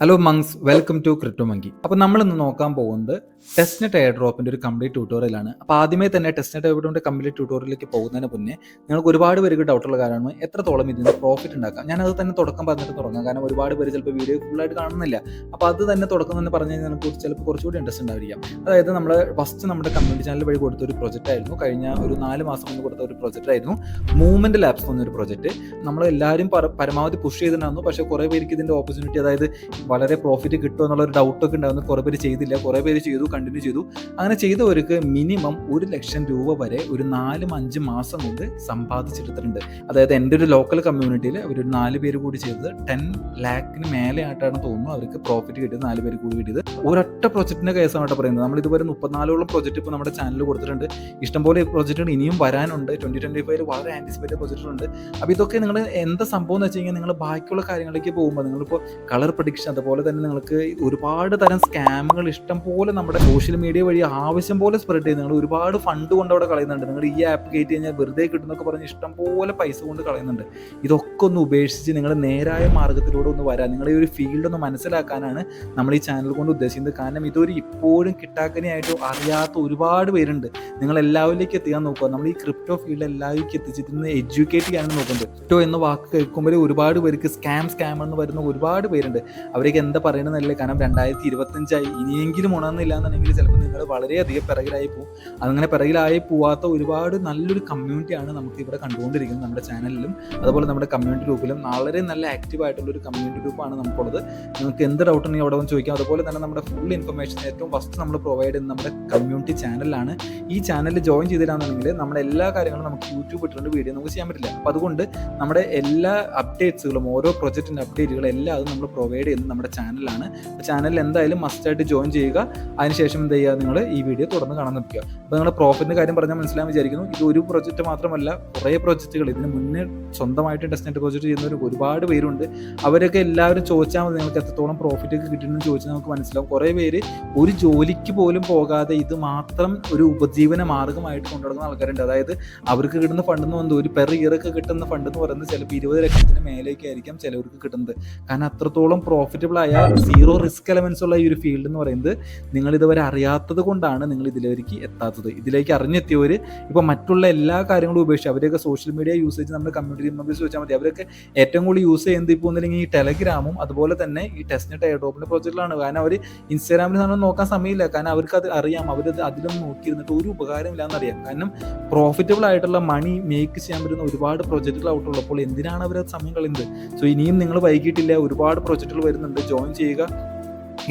Hello monks welcome to crypto monkey അപ്പോൾ നമ്മൾ ഇന്ന് നോക്കാൻ പോകുന്നത് ടെസ്റ്റ്നെറ്റ് എയർ ഡ്രോപ്പിന്റെ ഒരു കംപ്ലീറ്റ് ട്യൂട്ടോറിയലാണ് അപ്പോൾ ആദ്യമേ തന്നെ ടെസ്റ്റ്നെറ്റ് എയർ ഡ്രോപ്പിന്റെ കംപ്ലീറ്റ് ട്യൂട്ടോറിയലിലേക്ക് പോകുന്നതിന് മുന്നേ നിങ്ങൾക്ക് ഒരുപാട് പേർക്ക് ഡൗട്ടുള്ള കാര്യമാണ്. എത്രത്തോളം ഇതിന് പ്രോഫിറ്റ് ഉണ്ടാക്കാം? ഞാനത് തന്നെ തുടക്കം പറഞ്ഞിട്ട് തുടങ്ങാം. കാരണം ഒരുപാട് പേര് ചിലപ്പോൾ വീഡിയോ ഫുള്ളായിട്ട് കാണുന്നില്ല. അപ്പോൾ അത് തന്നെ തുടക്കം തന്നെ പറഞ്ഞു കഴിഞ്ഞാൽ നമുക്ക് ചിലപ്പോൾ കുറച്ചുകൂടി ഇൻട്രസ്റ്റ് ഉണ്ടായിരിക്കാം. അതായത് നമ്മൾ ഫസ്റ്റ് നമ്മുടെ കമ്മ്യൂണിറ്റി ചാനൽ വഴി കൊടുത്ത ഒരു പ്രൊജക്റ്റ് ആയിരുന്നു. കഴിഞ്ഞ ഒരു നാല് മാസം മുന്നേ കൊടുത്ത ഒരു പ്രൊജക്റ്റ് ആയിരുന്നു. മൂവ്മെന്റ് ലാബ്സ് എന്നൊരു പ്രൊജക്റ്റ് നമ്മൾ എല്ലാവരും പരമാവധി പുഷ് ചെയ്തിട്ടുണ്ടായിരുന്നു. പക്ഷേ കുറേ പേർക്ക് ഇതിന്റെ ഓപ്പർച്യൂണിറ്റി അതായത് വളരെ പ്രോഫിറ്റ് കിട്ടുമോ എന്നുള്ള ഒരു ഡൗട്ടൊക്കെ ഉണ്ടായിരുന്നു. കുറേ പേര് ചെയ്തില്ല. കുറേ പേര് ചെയ്തു കണ്ടിന്യൂ ചെയ്തു. അങ്ങനെ ചെയ്തവർക്ക് മിനിമം ഒരു ലക്ഷം രൂപ വരെ ഒരു നാലും അഞ്ച് മാസം കൊണ്ട് സമ്പാദിച്ചെടുത്തിട്ടുണ്ട്. അതായത് എന്റെ ഒരു ലോക്കൽ കമ്മ്യൂണിറ്റിയിൽ അവർ ഒരു നാല് പേര് കൂടി ചെയ്തത് ടെൻ ലാക്കിന് മേലെ ആയിട്ടാണ് തോന്നുന്നു അവർക്ക് പ്രോഫിറ്റ് കിട്ടിയത് നാല് പേര് കൂടി കിട്ടിയത്. ഒരൊറ്റ പ്രൊജക്റ്റിന്റെ കേസാണ് കേട്ടോ പറയുന്നത്. നമ്മൾ ഇതുവരെ മുപ്പത്തിനാലോളം പ്രോജക്റ്റ് ഇപ്പോൾ നമ്മുടെ ചാനലിൽ കൊടുത്തിട്ടുണ്ട്. ഇഷ്ടംപോലെ പ്രൊജക്റ്റുകൾ ഇനിയും വരാനുണ്ട്. ട്വന്റി ട്വന്റി ഫൈവ് വളരെ ആന്റിസിപ്പേറ്റഡ് പ്രൊജക്റ്റുകളുണ്ട് അപ്പോൾ ഇതൊക്കെ നിങ്ങൾ എന്താ സംഭവം എന്ന് വെച്ച് കഴിഞ്ഞാൽ നിങ്ങൾ ബാക്കിയുള്ള കാര്യങ്ങളിലേക്ക് പോകുമ്പോൾ നിങ്ങളിപ്പോൾ കളർ പ്രഡിക്ഷൻ അതുപോലെ തന്നെ നിങ്ങൾക്ക് ഒരുപാട് തരം സ്കാമുകൾ ഇഷ്ടം പോലെ നമ്മുടെ സോഷ്യൽ മീഡിയ വഴി ആവശ്യം പോലെ സ്പ്രെഡ് ചെയ്ത് നിങ്ങൾ ഒരുപാട് ഫണ്ട് കൊണ്ട് അവിടെ കളയുന്നുണ്ട്. നിങ്ങൾ ഈ ആപ്പ് കയറ്റി കഴിഞ്ഞാൽ വെറുതെ കിട്ടുന്നൊക്കെ പറഞ്ഞ് ഇഷ്ടം പോലെ പൈസ കൊണ്ട് കളയുന്നുണ്ട്. ഇതൊക്കെ ഒന്ന് ഉപേക്ഷിച്ച് നിങ്ങൾ നേരായ മാർഗത്തിലൂടെ ഒന്ന് വരാൻ നിങ്ങളുടെ ഈ ഒരു ഫീൽഡ് ഒന്ന് മനസ്സിലാക്കാനാണ് നമ്മൾ ഈ ചാനൽ കൊണ്ട് ഉദ്ദേശിക്കുന്നത്. കാരണം ഇതൊരു ഇപ്പോഴും കിട്ടാക്കനെയായിട്ട് അറിയാത്ത ഒരുപാട് പേരുണ്ട്. നിങ്ങൾ എല്ലാവരിലേക്ക് എത്തിക്കാൻ നോക്കുക. നമ്മൾ ഈ ക്രിപ്റ്റോ ഫീൽഡ് എല്ലാവരിലേക്ക് എത്തിച്ചിട്ട് ഇന്ന് എഡ്യൂക്കേറ്റ് ചെയ്യാനാണ് നോക്കുന്നത്. ക്രിപ്റ്റോ എന്ന വാക്ക് കേൾക്കുമ്പോൾ ഒരുപാട് പേർക്ക് സ്കാം സ്കാം എന്ന് വരുന്ന ഒരുപാട് പേരുണ്ട്. അവരൊക്കെ എന്താ പറയണമെന്നല്ലേ കാരണം രണ്ടായിരത്തി ഇരുപത്തഞ്ചായി ഇനിയെങ്കിലും ഉണർന്നില്ല എന്നുണ്ടെങ്കിൽ ചിലപ്പോൾ നിങ്ങൾ വളരെയധികം പിറകിലായി പോകും അതങ്ങനെ പിറകിലായി പോവാത്ത ഒരുപാട് നല്ലൊരു കമ്മ്യൂണിറ്റിയാണ് നമുക്ക് ഇവിടെ കണ്ടുകൊണ്ടിരിക്കുന്നത് നമ്മുടെ ചാനലിലും. അതുപോലെ നമ്മുടെ കമ്മ്യൂണിറ്റി ഗ്രൂപ്പിലും വളരെ നല്ല ആക്റ്റീവ് ആയിട്ടുള്ള ഒരു കമ്മ്യൂണിറ്റി ഗ്രൂപ്പാണ് നമുക്കുള്ളത്. നിങ്ങൾക്ക് എന്ത് ഡൗട്ട് ഉണ്ടെങ്കിൽ അവിടെ വന്ന് ചോദിക്കാം. അതുപോലെ തന്നെ നമ്മുടെ ഫുൾ ഇൻഫർമേഷൻ ഏറ്റവും ഫസ്റ്റ് നമ്മൾ പ്രൊവൈഡ് ചെയ്യുന്നത് നമ്മുടെ കമ്മ്യൂണിറ്റി ചാനലിലാണ് ഈ ചാനലിൽ ജോയിൻ ചെയ്തിട്ടാണെന്നുണ്ടെങ്കിൽ നമ്മുടെ എല്ലാ കാര്യങ്ങളും നമുക്ക് യൂട്യൂബ് ഇട്ടുകൊണ്ട് വീഡിയോ നമുക്ക് ചെയ്യാൻ പറ്റില്ല. അപ്പോൾ അതുകൊണ്ട് നമ്മുടെ എല്ലാ അപ്ഡേറ്റ്സുകളും ഓരോ പ്രൊജക്റ്റിന്റെ അപ്ഡേറ്റുകളും എല്ലാം അത് നമ്മൾ പ്രൊവൈഡ് ചെയ്യുന്നത് നമ്മുടെ ചാനലാണ്. ചാനലിൽ എന്തായാലും മസ്റ്റായിട്ട് ജോയിൻ ചെയ്യുക. അതിനുശേഷം എന്ത് ചെയ്യുക? നിങ്ങൾ ഈ വീഡിയോ തുടർന്ന് കാണാൻ നിൽക്കുക. അപ്പോൾ നിങ്ങൾ പ്രോഫിറ്റിന്റെ കാര്യം പറഞ്ഞാൽ മനസ്സിലാൻ വിചാരിക്കുന്നു. ഇത് ഒരു പ്രോജക്റ്റ് മാത്രമല്ല കുറേ പ്രോജക്റ്റുകൾ ഇതിന് മുന്നേ സ്വന്തമായിട്ട് ടെസ്റ്റ്നെറ്റ് പ്രൊജക്റ്റ് ചെയ്യുന്നവർ ഒരുപാട് പേരുണ്ട്. അവരൊക്കെ എല്ലാവരും ചോദിച്ചാൽ മതി നിങ്ങൾക്ക് എത്രത്തോളം പ്രോഫിറ്റ് ഒക്കെ കിട്ടുന്നു ചോദിച്ചാൽ നമുക്ക് മനസ്സിലാവും. കുറേ പേര് ഒരു ജോലിക്ക് പോലും പോകാതെ ഇത് മാത്രം ഒരു ഉപജീവന മാർഗമായിട്ട് കൊണ്ടുനടക്കുന്ന ആൾക്കാരുണ്ട്. അതായത് അവർക്ക് കിട്ടുന്ന ഫണ്ട് എന്ന് പറയുന്നത് ഒരു പെർ ഇയർ ഒക്കെ കിട്ടുന്ന ഫണ്ട് എന്ന് പറയുന്നത് ചിലപ്പോൾ ഇരുപത് ലക്ഷത്തിന് മേലേക്കായിരിക്കാം ചിലവർക്ക് കിട്ടുന്നത്. കാരണം അത്രത്തോളം പ്രോഫിറ്റബിൾ ആയ സീറോ റിസ്ക് എലമെന്റ്സ് ഉള്ള ഈ ഒരു ഫീൽഡ് എന്ന് പറയുന്നത് നിങ്ങൾ ഇതുവരെ അറിയാത്തത് കൊണ്ടാണ് നിങ്ങൾ ഇതിലേക്ക് എത്താത്തത്. ഇതിലേക്ക് അറിഞ്ഞെത്തിയവർ ഇപ്പോൾ മറ്റുള്ള എല്ലാ കാര്യങ്ങളും ഉപേക്ഷിച്ച് അവരൊക്കെ സോഷ്യൽ മീഡിയ യൂസേജ് നമ്മുടെ കമ്മ്യൂണിറ്റി മെമ്പേഴ്സ് വെച്ചാൽ മതി. അവരൊക്കെ ഏറ്റവും കൂടുതൽ യൂസ് ചെയ്യുന്നത് ഇപ്പോൾ ഒന്നില്ലെങ്കിൽ ഈ ടെലഗ്രാമും അതുപോലെ തന്നെ ഈ ടെസ്റ്റ്നെറ്റ് എയർ ഡ്രോപ്പിന്റെ പ്രോജക്റ്റിലാണ് കാരണം അവർ ഇൻസ്റ്റാഗ്രാമിൽ നമ്മൾ നോക്കാൻ സമയമില്ല. കാരണം അവർക്ക് അത് അറിയാം. അവരത് അതിലൊന്നും നോക്കിയിരുന്നിട്ട് ഒരു ഉപകാരമില്ല എന്നറിയാം കാരണം പ്രോഫിറ്റബിൾ ആയിട്ടുള്ള മണി മേക്ക് ചെയ്യാൻ പറ്റുന്ന ഒരുപാട് പ്രോജക്റ്റുകൾ ഔട്ടുള്ളപ്പോൾ എന്തിനാണ് അവർ സമയം കളയുന്നത്? സോ ഇനിയും നിങ്ങൾ വൈകിട്ടില്ല ഒരുപാട് പ്രോജക്റ്റുകൾ വരുന്നുണ്ട്. ജോയിൻ ചെയ്യുക.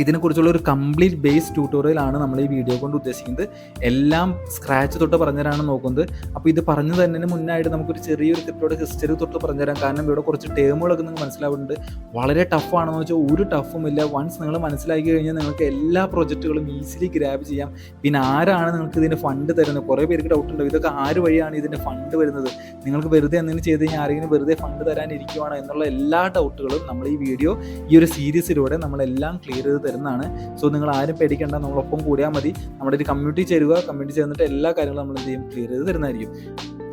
ഇതിനെക്കുറിച്ചുള്ള ഒരു കംപ്ലീറ്റ് ബേസ് ട്യൂട്ടോറിയലാണ് നമ്മൾ ഈ വീഡിയോ കൊണ്ട് ഉദ്ദേശിക്കുന്നത്. എല്ലാം സ്ക്രാച്ച് തൊട്ട് പറഞ്ഞുതരാണ് നോക്കുന്നത്. അപ്പോൾ ഇത് പറഞ്ഞു തന്നെ മുന്നായിട്ട് നമുക്കൊരു ചെറിയൊരു ക്രിപ്റ്റോയുടെ ഹിസ്റ്ററി തൊട്ട് പറഞ്ഞുതരാം. കാരണം ഇവിടെ കുറച്ച് ടേമുകളൊക്കെ നിങ്ങൾക്ക് മനസ്സിലാവുന്നുണ്ട്. വളരെ ടഫാണെന്ന് വെച്ചാൽ ഒരു ടഫും ഇല്ല. വൺസ് നിങ്ങൾ മനസ്സിലാക്കി കഴിഞ്ഞാൽ നിങ്ങൾക്ക് എല്ലാ പ്രൊജക്റ്റുകളും ഈസിലി ഗ്രാബ് ചെയ്യാം. പിന്നെ ആരാണ് നിങ്ങൾക്ക് ഇതിന്റെ ഫണ്ട് തരുന്നത്? കുറേ പേർക്ക് ഡൗട്ട് ഉണ്ട്? ഇതൊക്കെ ആര് വഴിയാണ് ഇതിന്റെ ഫണ്ട് വരുന്നത്? നിങ്ങൾക്ക് വെറുതെ എന്തെങ്കിലും ചെയ്ത് കഴിഞ്ഞാൽ ആരെങ്കിലും വെറുതെ ഫണ്ട് തരാനിരിക്കുവാണോ? എന്നുള്ള എല്ലാ ഡൗട്ടുകളും നമ്മൾ ഈ വീഡിയോ ഈ ഒരു സീരീസിലൂടെ നമ്മളെല്ലാം ക്ലിയർ ചെയ്ത് തരുന്നതാണ്. സോ നിങ്ങൾ ആരും പേടിക്കേണ്ട. നമ്മളൊപ്പം കൂടിയാൽ മതി. നമ്മുടെ ഒരു കമ്മ്യൂണിറ്റി ചേരുക. കമ്മ്യൂണിറ്റി ചേർന്നിട്ട് എല്ലാ കാര്യങ്ങളും നമ്മൾ എന്ത് ചെയ്യും? ക്ലിയർ ചെയ്ത് തരുന്നതായിരിക്കും.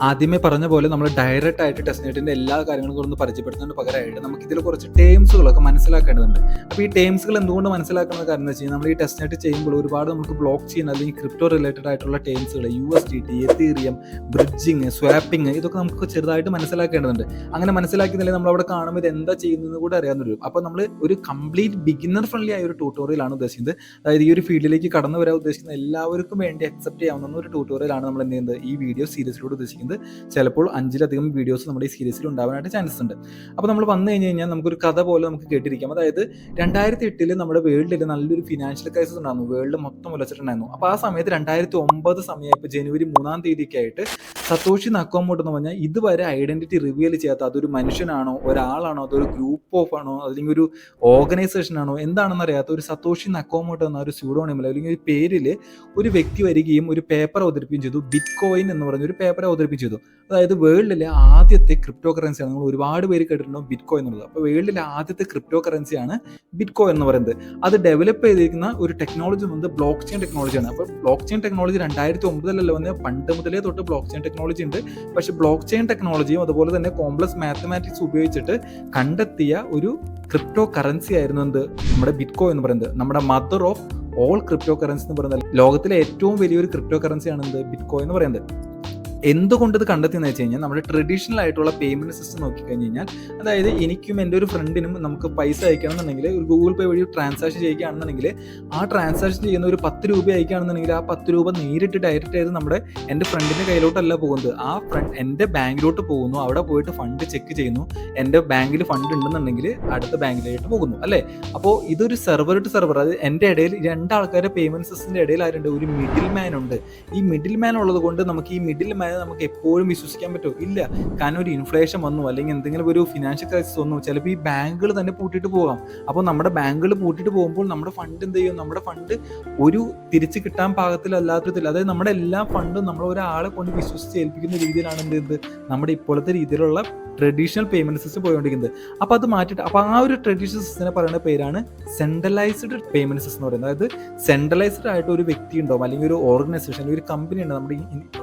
ആദ്യമേ പറഞ്ഞ പോലെ നമ്മൾ ഡയറക്റ്റ് ആയിട്ട് ടെസ്റ്റ്നെറ്റിന്റെ എല്ലാ കാര്യങ്ങളും ഒന്ന് പരിചയപ്പെടുത്തുന്നതിന് പകരമായിട്ട് നമുക്ക് ഇതിൽ കുറച്ച് ടേംസുകളൊക്കെ മനസ്സിലാക്കേണ്ടതുണ്ട്. അപ്പോൾ ഈ ടേംസുകൾ എന്തുകൊണ്ട് മനസ്സിലാക്കുന്ന കാര്യം എന്ന് വെച്ച് കഴിഞ്ഞാൽ നമ്മൾ ഈ ടെസ്റ്റ്നെറ്റ് ചെയ്യുമ്പോൾ ഒരുപാട് നമുക്ക് ബ്ലോക്ക് ചെയ്യുന്ന അല്ലെങ്കിൽ ക്രിപ്റ്റോ റിലേറ്റഡ് ആയിട്ടുള്ള ടേംസുകൾ U S D T Ethereum bridging swapping ഇതൊക്കെ നമുക്ക് ചെറുതായിട്ട് മനസ്സിലാക്കേണ്ടതുണ്ട്. അങ്ങനെ മനസ്സിലാക്കുന്നില്ലെങ്കിൽ നമ്മൾ അവിടെ കാണുമ്പോൾ ഇത് എന്താ ചെയ്യുന്നത് കൂടെ അറിയാൻ വരും അപ്പോൾ നമ്മൾ ഒരു കംപ്ലീറ്റ് ബിഗിനർ ഫ്രണ്ട്ലി ആയ ഒരു ട്യൂട്ടോറിയലാണ് ഉദ്ദേശിക്കുന്നത്. അതായത് ഈ ഒരു ഫീൽഡിലേക്ക് കടന്നു വരാൻ ഉദ്ദേശിക്കുന്ന എല്ലാവർക്കും വേണ്ടി അക്സെപ്റ്റ് ചെയ്യാവുന്ന ഒരു ട്യൂട്ടോറിയലാണ് നമ്മൾ എന്ത് ചെയ്യുന്നത്? ഈ വീഡിയോ സീരീസിലൂടെ ഉദ്ദേശിക്കുന്നത്. ചിലപ്പോൾ അഞ്ചിലധികം വീഡിയോസ് നമ്മുടെ ഈ സീരീസിൽ ഉണ്ടാവാനായിട്ട് ചാൻസ് ഉണ്ട്. അപ്പോൾ നമ്മൾ വന്നു കഴിഞ്ഞ് കഴിഞ്ഞാൽ നമുക്കൊരു കഥ പോലെ നമുക്ക് കേട്ടിരിക്കാം. അതായത് രണ്ടായിരത്തി എട്ടിൽ നമ്മുടെ വേൾഡിൽ നല്ലൊരു ഫിനാൻഷ്യൽ ക്രൈസിസ് ഉണ്ടായിരുന്നു. വേൾഡ് മൊത്തം ഉലച്ചിട്ടുണ്ടായിരുന്നു. അപ്പോൾ ആ സമയത്ത് രണ്ടായിരത്തി ഒമ്പത് സമയം ഇപ്പോൾ ജനുവരി മൂന്നാം തീയതിയൊക്കെ ആയിട്ട് സതോഷി നക്കോമോട്ട് എന്ന് പറഞ്ഞാൽ ഇതുവരെ ഐഡന്റിറ്റി റിവീൽ ചെയ്യാത്ത അതൊരു മനുഷ്യനാണോ ഒരാളാണോ അതൊരു ഗ്രൂപ്പ് ഓഫ് ആണോ അല്ലെങ്കിൽ ഒരു ഓർഗനൈസേഷൻ ആണോ എന്താണെന്ന് അറിയാത്ത ഒരു സതോഷി നക്കോമോട്ട് എന്ന ഒരു സ്യൂഡോണിമിൽ അല്ലെങ്കിൽ ഒരു പേരിൽ ഒരു വ്യക്തി വരികയും ഒരു പേപ്പർ അവതരിപ്പിക്കുകയും ചെയ്തു. ബിറ്റ് കോയിൻ എന്ന് പറഞ്ഞ ഒരു പേപ്പർ അവതരിപ്പിച്ചു. ചെയ്തു. അതായത് വേൾഡിലെ ആദ്യത്തെ ക്രിപ്റ്റോ കറൻസിയാണ് നമ്മൾ ഒരുപാട് പേര് കേട്ടിട്ടുണ്ടാവും ബിറ്റ് കോയിൻ എന്നുള്ളത്. അപ്പോൾ വേൾഡിലെ ആദ്യത്തെ ക്രിപ്റ്റോ കറൻസിയാണ് ബിറ്റ് കോയിൻ എന്ന് പറയുന്നത്. അത് ഡെവലപ്പ് ചെയ്തിരിക്കുന്ന ഒരു ടെക്നോളജി വന്നത് ബ്ലോക്ക് ചെയിൻ ടെക്നോളജിയാണ് അപ്പോൾ ബ്ലോക്ക് ചെയിൻ ടെക്നോളജി രണ്ടായിരത്തി ഒമ്പതിലല്ല വന്ന് പണ്ട് മുതലേ തൊട്ട് ബ്ലോക്ക് ചെയിൻ ടെക്നോളജി ഉണ്ട്. പക്ഷേ ബ്ലോക്ക് ചെയിൻ ടെക്നോളജിയും അതുപോലെ തന്നെ കോംപ്ലക്സ് മാത്തമാറ്റിക്സ് ഉപയോഗിച്ചിട്ട് കണ്ടെത്തിയ ഒരു ക്രിപ്റ്റോ കറൻസി ആയിരുന്നു എന്ത്? നമ്മുടെ ബിറ്റ്കോ എന്ന് പറയുന്നത്. നമ്മുടെ mother of all crypto currency എന്ന് പറയുന്നത്. ലോകത്തിലെ ഏറ്റവും വലിയൊരു ക്രിപ്റ്റോ കറൻസിയാണ് എന്ത്? ബിറ്റ്കോ എന്ന് പറയുന്നത്. എന്തുകൊണ്ട് ഇത് കണ്ടെത്തിയെന്ന് വെച്ച് കഴിഞ്ഞാൽ നമ്മുടെ ട്രഡീഷണൽ ആയിട്ടുള്ള പേയ്മെന്റ് സിസ്റ്റം നോക്കിക്കഴിഞ്ഞ് കഴിഞ്ഞാൽ അതായത് എനിക്കും എന്റെ ഒരു ഫ്രണ്ടിനും നമുക്ക് പൈസ അയക്കണമെന്നുണ്ടെങ്കിൽ ഒരു ഗൂഗിൾ പേ വഴി ട്രാൻസാക്ഷൻ ചെയ്യുകയാണെന്നുണ്ടെങ്കിൽ ആ ട്രാൻസാക്ഷൻ ചെയ്യുന്ന ഒരു പത്ത് രൂപ അയക്കുകയാണെന്നുണ്ടെങ്കിൽ ആ പത്ത് രൂപ നേരിട്ട് ഡയറക്റ്റ് ചെയ്ത് നമ്മുടെ എന്റെ ഫ്രണ്ടിന്റെ കയ്യിലോട്ടല്ല പോകുന്നത്. ആ ഫ്രണ്ട് എന്റെ ബാങ്കിലോട്ട് പോകുന്നു. അവിടെ പോയിട്ട് ഫണ്ട് ചെക്ക് ചെയ്യുന്നു. എന്റെ ബാങ്കിൽ ഫണ്ട് ഉണ്ടെന്നുണ്ടെങ്കിൽ അടുത്ത ബാങ്കിലായിട്ട് പോകുന്നു. അല്ലേ? അപ്പോൾ ഇതൊരു സെർവർ ടു സെർവർ അത് എന്റെ ഇടയിൽ രണ്ടാൾക്കാരുടെ പേയ്മെന്റ് സിസ്റ്റിന്റെ ഇടയിൽ ആരുണ്ട്? ഒരു മിഡിൽ മാൻ ഉണ്ട്. ഈ മിഡിൽ മാൻ ഉള്ളത് കൊണ്ട് നമുക്ക് ഈ മിഡിൽ മാനെ നമുക്ക് എപ്പോഴും വിശ്വസിക്കാൻ പറ്റുമോ ഇല്ല. കാരണം ഒരു ഇൻഫ്ലേഷൻ വന്നു. അല്ലെങ്കിൽ എന്തെങ്കിലും ഒരു ഫിനാൻഷ്യൽ ക്രൈസിസ് വന്നു. ചിലപ്പോൾ ഈ ബാങ്കുകൾ തന്നെ പൂട്ടിയിട്ട് പോകാം. അപ്പോൾ നമ്മുടെ ബാങ്കുകൾ പൂട്ടിയിട്ട് പോകുമ്പോൾ നമ്മുടെ ഫണ്ട് എന്ത് ചെയ്യും? നമ്മുടെ ഫണ്ട് ഒരു തിരിച്ച് കിട്ടാൻ പാകത്തിലല്ലാത്തതിൽ അതായത് നമ്മുടെ എല്ലാ ഫണ്ടും നമ്മൾ ഒരാളെ കൊണ്ട് വിശ്വസിച്ച് ഏൽപ്പിക്കുന്ന രീതിയിലാണ് എന്ത് ചെയ്യുന്നത്? നമ്മുടെ ഇപ്പോഴത്തെ രീതിയിലുള്ള ട്രഡീഷണൽ പേയ്മെന്റ് സിസ്റ്റം പോയിക്കൊണ്ടിരിക്കുന്നത്. അപ്പോൾ അത് മാറ്റിയിട്ട് അപ്പോൾ ആ ഒരു ട്രഡീഷണൽ സിസ്റ്റത്തിനെ പറയുന്ന പേരാണ് സെൻട്രലൈസ്ഡ് പേയ്മെന്റ് സിസ്റ്റം എന്ന് പറയുന്നത്. അതായത് സെൻട്രലൈസ്ഡ് ആയിട്ട് ഒരു വ്യക്തി ഉണ്ടാവും അല്ലെങ്കിൽ ഒരു ഓർഗനൈസേഷൻ ഒരു കമ്പനി ഉണ്ട്? നമ്മുടെ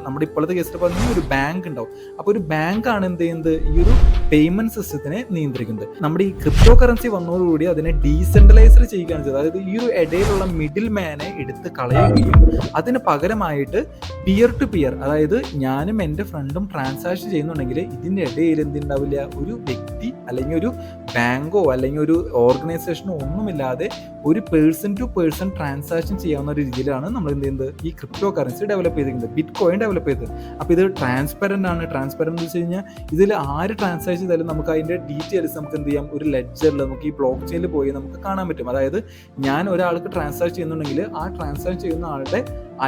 നമ്മുടെ ഇപ്പോഴത്തെ കേസിൽ പറഞ്ഞാൽ ഒരു ബാങ്ക് ഉണ്ടാവും. അപ്പോൾ ഒരു ബാങ്കാണ് എന്ത് ചെയ്യുന്നത്? ഈ ഒരു പേയ്മെന്റ് സിസ്റ്റത്തിനെ നിയന്ത്രിക്കുന്നത്. നമ്മുടെ ഈ ക്രിപ്റ്റോ കറൻസി വന്നതോടുകൂടി അതിനെ ഡീസെൻട്രലൈസ്ഡ് ചെയ്യുകയാണ് ചെയ്തത്. അതായത് ഈ ഒരു ഇടയിലുള്ള മിഡിൽ മാനെ എടുത്ത് കളയുകയും അതിന് പകരമായിട്ട് പിയർ ടു പിയർ അതായത് ഞാനും എന്റെ ഫ്രണ്ടും ട്രാൻസാക്ഷൻ ചെയ്യുന്നുണ്ടെങ്കിൽ ഇതിന്റെ ഇടയിൽ എന്തുണ്ടാവില്ല? ഒരു വ്യക്തി അല്ലെങ്കിൽ ഒരു ബാങ്കോ അല്ലെങ്കിൽ ഒരു ഓർഗനൈസേഷനോ ഒന്നുമില്ലാതെ ഒരു പേഴ്സൺ ടു പേഴ്സൺ ട്രാൻസാക്ഷൻ ചെയ്യാവുന്ന ഒരു രീതിയിലാണ് നമ്മൾ എന്ത് ചെയ്യുന്നത്? ഈ ക്രിപ്റ്റോ കറൻസി ഡെവലപ്പ് ചെയ്തിരിക്കുന്നത്. ബിറ്റ് കോയിൻ ഡെവലപ്പ് ചെയ്തത്. അപ്പോൾ ഇത് ട്രാൻസ്പെറന്റ് ആണ്. ട്രാൻസ്പെറന്റ് എന്ന് വെച്ച് കഴിഞ്ഞാൽ ഇതിൽ ആര് ട്രാൻസാക്ഷൻ ചെയ്താലും നമുക്ക് അതിന്റെ ഡീറ്റെയിൽസ് നമുക്ക് എന്ത് ചെയ്യാം? ഒരു ലെഡ്ജറിൽ നമുക്ക് ഈ ബ്ലോക്ക് ചെയിനിൽ പോയി നമുക്ക് കാണാൻ പറ്റും. അതായത് ഞാൻ ഒരാൾക്ക് ട്രാൻസാക്ഷൻ ചെയ്യുന്നുണ്ടെങ്കിൽ ആ ട്രാൻസാക്ഷൻ ചെയ്യുന്ന ആളുടെ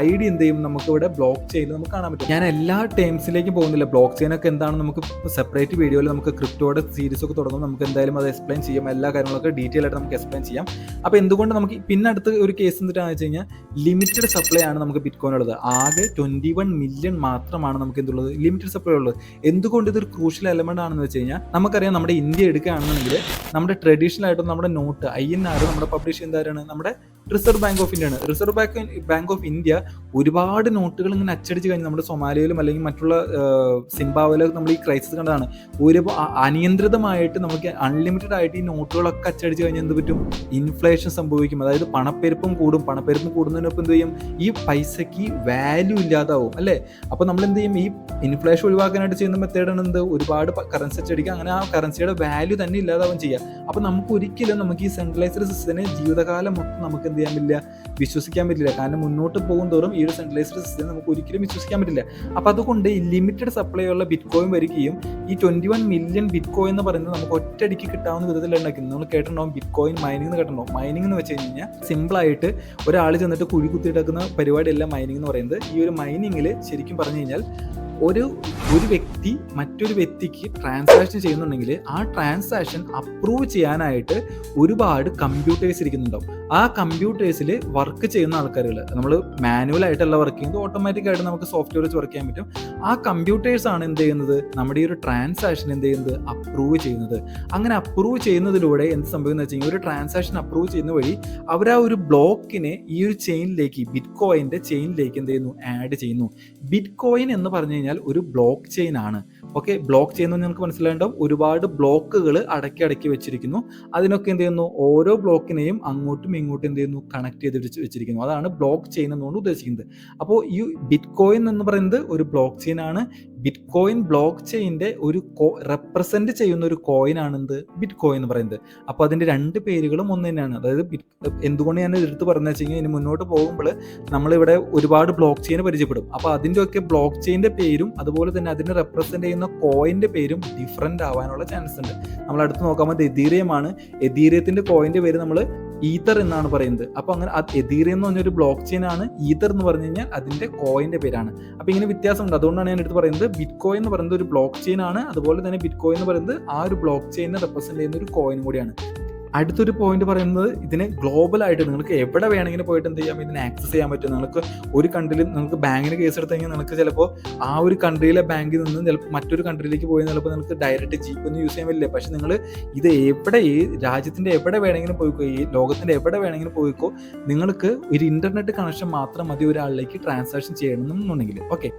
ഐ ഡി എന്ത് ചെയ്യും? നമുക്ക് ഇവിടെ ബ്ലോക്ക് ചെയ്ത് നമുക്ക് കാണാൻ പറ്റും. ഞാൻ എല്ലാ ടേംസിലേക്കും പോകുന്നില്ല. ബ്ലോക്ക് ചെയിൻ ഒക്കെ എന്താണ് നമുക്ക് സെപ്പറേറ്റ് വീഡിയോയിൽ നമുക്ക് ക്രിപ്റ്റോയുടെ സീരീസ് ഒക്കെ തുടങ്ങും. നമുക്ക് എന്തായാലും അത് എക്സ്പ്ലെയിൻ ചെയ്യാം. എല്ലാ കാര്യങ്ങളൊക്കെ ഡീറ്റെയിൽ ആയിട്ട് നമുക്ക് എക്സ്പ്ലെയിൻ ചെയ്യാം. അപ്പോൾ എന്തുകൊണ്ട് നമുക്ക് പിന്നെ അടുത്ത ഒരു കേസ് എന്തിട്ടാണെന്ന് വെച്ച് കഴിഞ്ഞാൽ ലിമിറ്റഡ് സപ്ലൈ ആണ് നമുക്ക് ബിറ്റ്കോയിൻ ഉള്ളത്. ആകെ ട്വന്റി വൺ മില്യൺ മാത്രമാണ് നമുക്ക് എന്തുള്ളത്? ലിമിറ്റഡ് സപ്ലൈ ഉള്ളത്. എന്തുകൊണ്ട് ഇതൊരു ക്രൂഷ്യൽ എലമെന്റ് ആണെന്ന് വെച്ച് കഴിഞ്ഞാൽ നമുക്കറിയാം നമ്മുടെ ഇന്ത്യ എടുക്കുകയാണെന്നുണ്ടെങ്കിൽ നമ്മുടെ ട്രഡീഷണൽ ആയിട്ട് നമ്മുടെ നോട്ട് ഐ എൻ ആർ നമ്മുടെ പബ്ലിഷ് എന്താരാണ് നമ്മുടെ റിസർവ് ബാങ്ക് ഓഫ് ഇന്ത്യ ആണ് reserve bank bank of India ഒരുപാട് നോട്ടുകൾ ഇങ്ങനെ അച്ചടിച്ച് കഴിഞ്ഞ് നമ്മുടെ സൊമാലിയയിലും അല്ലെങ്കിൽ മറ്റുള്ള സിംബാവിലും നമ്മൾ ഈ ക്രൈസിസ് കണ്ടതാണ്. ഒരു അനിയന്ത്രിതമായിട്ട് നമുക്ക് അൺലിമിറ്റഡ് ആയിട്ട് ഈ നോട്ടുകളൊക്കെ അച്ചടിച്ച് കഴിഞ്ഞാൽ എന്ത് പറ്റും? ഇൻഫ്ലേഷൻ സംഭവിക്കും. അതായത് പണപ്പെരുപ്പം കൂടും. പണപ്പെരുപ്പം കൂടുന്നതിനൊപ്പം എന്ത് ചെയ്യും? ഈ പൈസയ്ക്ക് വാല്യൂ ഇല്ലാതാവും. അല്ലേ? അപ്പോൾ നമ്മൾ എന്ത് ചെയ്യും? ഈ ഇൻഫ്ലേഷൻ ഒഴിവാക്കാനായിട്ട് ചെയ്യുന്ന മെത്തേഡാണ് എന്ത്? ഒരുപാട് കറൻസി അച്ചടിക്കുക. അങ്ങനെ ആ കറൻസിയുടെ വാല്യൂ തന്നെ ഇല്ലാതാവും ചെയ്യുക. അപ്പോൾ നമുക്ക് ഒരിക്കലും നമുക്ക് ഈ സെൻട്രലൈസ്ഡ് സിസ്റ്റത്തിനെ ജീവിതകാലം മൊത്തം നമുക്ക് എന്ത് ചെയ്യാൻ പറ്റില്ല വിശ്വസിക്കാൻ പറ്റില്ല. കാരണം മുന്നോട്ട് പോകും തോറും ഈ ഒരു സെൻട്രലൈസ്ഡ് സിസ്റ്റം നമുക്ക് ഒരിക്കലും വിശ്വസിക്കാൻ പറ്റില്ല. അപ്പോൾ അതുകൊണ്ട് ലിമിറ്റഡ് സപ്ലൈ ഉള്ള ബിറ്റ് കോയിൻ വരികയും ഈ twenty one million bitcoin എന്ന് പറയുന്നത് നമുക്ക് ഒറ്റയടിക്ക് കിട്ടാവുന്ന വിധത്തിൽ ഉണ്ടാക്കുന്നത് നമ്മൾ കേട്ടിട്ടുണ്ടാവും ബിറ്റ് കോയിൻ മൈനിങ് എന്ന് കേട്ടിട്ടുണ്ടാവും മൈനിങ് എന്ന് വെച്ച് കഴിഞ്ഞാൽ സിമ്പിൾ ആയിട്ട് ഒരാൾ ചെന്നിട്ട് കുഴി കുത്തിയിട്ടാക്കുന്ന പരിപാടിയല്ല മൈനിങ് എന്ന് പറയുന്നത്. ഈ ഒരു മൈനിങ്ങിൽ ശരിക്കും പറഞ്ഞു കഴിഞ്ഞാൽ ഒരു ഒരു വ്യക്തി മറ്റൊരു വ്യക്തിക്ക് ട്രാൻസാക്ഷൻ ചെയ്യുന്നുണ്ടെങ്കിൽ ആ ട്രാൻസാക്ഷൻ അപ്രൂവ് ചെയ്യാനായിട്ട് ഒരുപാട് കമ്പ്യൂട്ടേഴ്സ് ഇരിക്കുന്നുണ്ടാവും. ആ കമ്പ്യൂട്ടേഴ്സിൽ വർക്ക് ചെയ്യുന്ന ആൾക്കാരുകൾ നമ്മൾ മാനുവൽ ആയിട്ടല്ല വർക്ക് ചെയ്യുന്നത് ഓട്ടോമാറ്റിക് ആയിട്ട് നമുക്ക് സോഫ്റ്റ്വെയർ വെച്ച് വർക്ക് ചെയ്യാൻ പറ്റും. ആ കമ്പ്യൂട്ടേഴ്സ് ആണ് എന്ത് ചെയ്യുന്നത്? നമ്മുടെ ഈ ഒരു ട്രാൻസാക്ഷൻ എന്ത് ചെയ്യുന്നത്? അപ്രൂവ് ചെയ്യുന്നത്. അങ്ങനെ അപ്രൂവ് ചെയ്യുന്നതിലൂടെ എന്ത് സംഭവിക്കുന്നത് വെച്ച് കഴിഞ്ഞാൽ ഒരു ട്രാൻസാക്ഷൻ അപ്രൂവ് ചെയ്യുന്ന വഴി അവർ ആ ഒരു ബ്ലോക്കിനെ ഈ ഒരു ചെയിനിലേക്ക് ബിറ്റ് കോയിന്റെ ചെയിനിലേക്ക് എന്ത് ചെയ്യുന്നു? ആഡ് ചെയ്യുന്നു. ബിറ്റ് കോയിൻ എന്ന് പറഞ്ഞു കഴിഞ്ഞാൽ ഒരു ബ്ലോക്ക് ചെയിൻ ആണ്. ഓക്കെ ബ്ലോക്ക് ചെയിൻ എന്ന് നിങ്ങൾക്ക് മനസ്സിലായിട്ടുണ്ടാവും. ഒരുപാട് ബ്ലോക്കുകൾ അടക്കി അടക്കി വെച്ചിരിക്കുന്നു. അതിനൊക്കെ എന്ത് ചെയ്യുന്നു? ഓരോ ബ്ലോക്കിനെയും അങ്ങോട്ടും ഇങ്ങോട്ടും എന്ത് ചെയ്യുന്നു? കണക്ട് ചെയ്ത് വെച്ചിരിക്കുന്നു. അതാണ് ബ്ലോക്ക് ചെയിൻ എന്നുകൊണ്ട് ഉദ്ദേശിക്കുന്നത്. അപ്പോൾ ഈ ബിറ്റ് കോയിൻ എന്ന് പറയുന്നത് ഒരു ബ്ലോക്ക് ചെയിൻ ആണ്. ബിറ്റ് കോയിൻ ബ്ലോക്ക് ചെയിന്റെ ഒരു റെപ്രസെന്റ് ചെയ്യുന്ന ഒരു കോയിൻ ആണെന്ത് ബിറ്റ് കോയിൻ എന്ന് പറയുന്നത്. അപ്പോൾ അതിന്റെ രണ്ട് പേരുകളും ഒന്ന് തന്നെയാണ്. അതായത് എന്തുകൊണ്ട് ഞാൻ എടുത്ത് പറഞ്ഞു വെച്ച് കഴിഞ്ഞാൽ ഇനി മുന്നോട്ട് പോകുമ്പോൾ നമ്മളിവിടെ ഒരുപാട് ബ്ലോക്ക് ചെയിൻ പരിചയപ്പെടും. അപ്പോൾ അതിന്റെ ഒക്കെ ബ്ലോക്ക് ചെയിന്റെ പേരും അതുപോലെ തന്നെ അതിനെ റെപ്രസെന്റ് ചെയ്യുന്ന കോയിന്റെ പേരും ഡിഫറെന്റ് ആവാനുള്ള ചാൻസ് ഉണ്ട്. നമ്മൾ അടുത്ത് നോക്കാൻ പറ്റുന്നത് എതീറിയമാണ്. എതീറിയത്തിന്റെ കോയിന്റെ പേര് നമ്മൾ ഈതർ എന്നാണ് പറയുന്നത്. അപ്പോൾ അങ്ങനെ എതിരെ എന്ന് പറഞ്ഞൊരു ബ്ലോക്ക് ചെയിൻ ആണ് ഈതർ എന്ന് പറഞ്ഞു കഴിഞ്ഞാൽ അതിന്റെ കോയിന്റെ പേരാണ്. അപ്പോൾ ഇങ്ങനെ വ്യത്യാസമുണ്ട്. അതുകൊണ്ടാണ് ഞാൻ എടുത്ത് പറയുന്നത് ബിറ്റ് കോയിൻ എന്ന് പറയുന്നത് ഒരു ബ്ലോക്ക് ചെയിൻ ആണ്. അതുപോലെ തന്നെ ബിറ്റ് കോയിൻ എന്ന് പറയുന്നത് ആ ഒരു ബ്ലോക്ക് ചെയിനെ റെപ്രസെന്റ് ചെയ്യുന്ന ഒരു കോയിൻ കൂടിയാണ്. അടുത്തൊരു പോയിന്റ് പറയുന്നത് ഇതിനെ ഗ്ലോബൽ ആയിട്ട് നിങ്ങൾക്ക് എവിടെ വേണമെങ്കിലും പോയിട്ട് എന്ത് ചെയ്യാം? ഇതിനെ ആക്സസ് ചെയ്യാൻ പറ്റും. നിങ്ങൾക്ക് ഒരു കൺട്രിയിൽ നിങ്ങൾക്ക് ബാങ്കിന് കേസ് എടുത്തു കഴിഞ്ഞാൽ നിങ്ങൾക്ക് ചിലപ്പോൾ ആ ഒരു കൺട്രിയിലെ ബാങ്കിൽ നിന്ന് ചിലപ്പോൾ മറ്റൊരു കൺട്രിയിലേക്ക് പോയി ചിലപ്പോൾ നിങ്ങൾക്ക് ഡയറക്റ്റ് ജീപ്പ് ഒന്നും യൂസ് ചെയ്യാൻ പറ്റില്ല. പക്ഷെ നിങ്ങൾ ഇത് എവിടെ ഈ രാജ്യത്തിന്റെ എവിടെ വേണമെങ്കിലും പോയിക്കോ ഈ ലോകത്തിന്റെ എവിടെ വേണമെങ്കിലും പോയിക്കോ നിങ്ങൾക്ക് ഒരു ഇന്റർനെറ്റ് കണക്ഷൻ മാത്രം മതി ഒരാളിലേക്ക് ട്രാൻസാക്ഷൻ ചെയ്യണമെന്നുണ്ടെങ്കിൽ. ഓക്കെ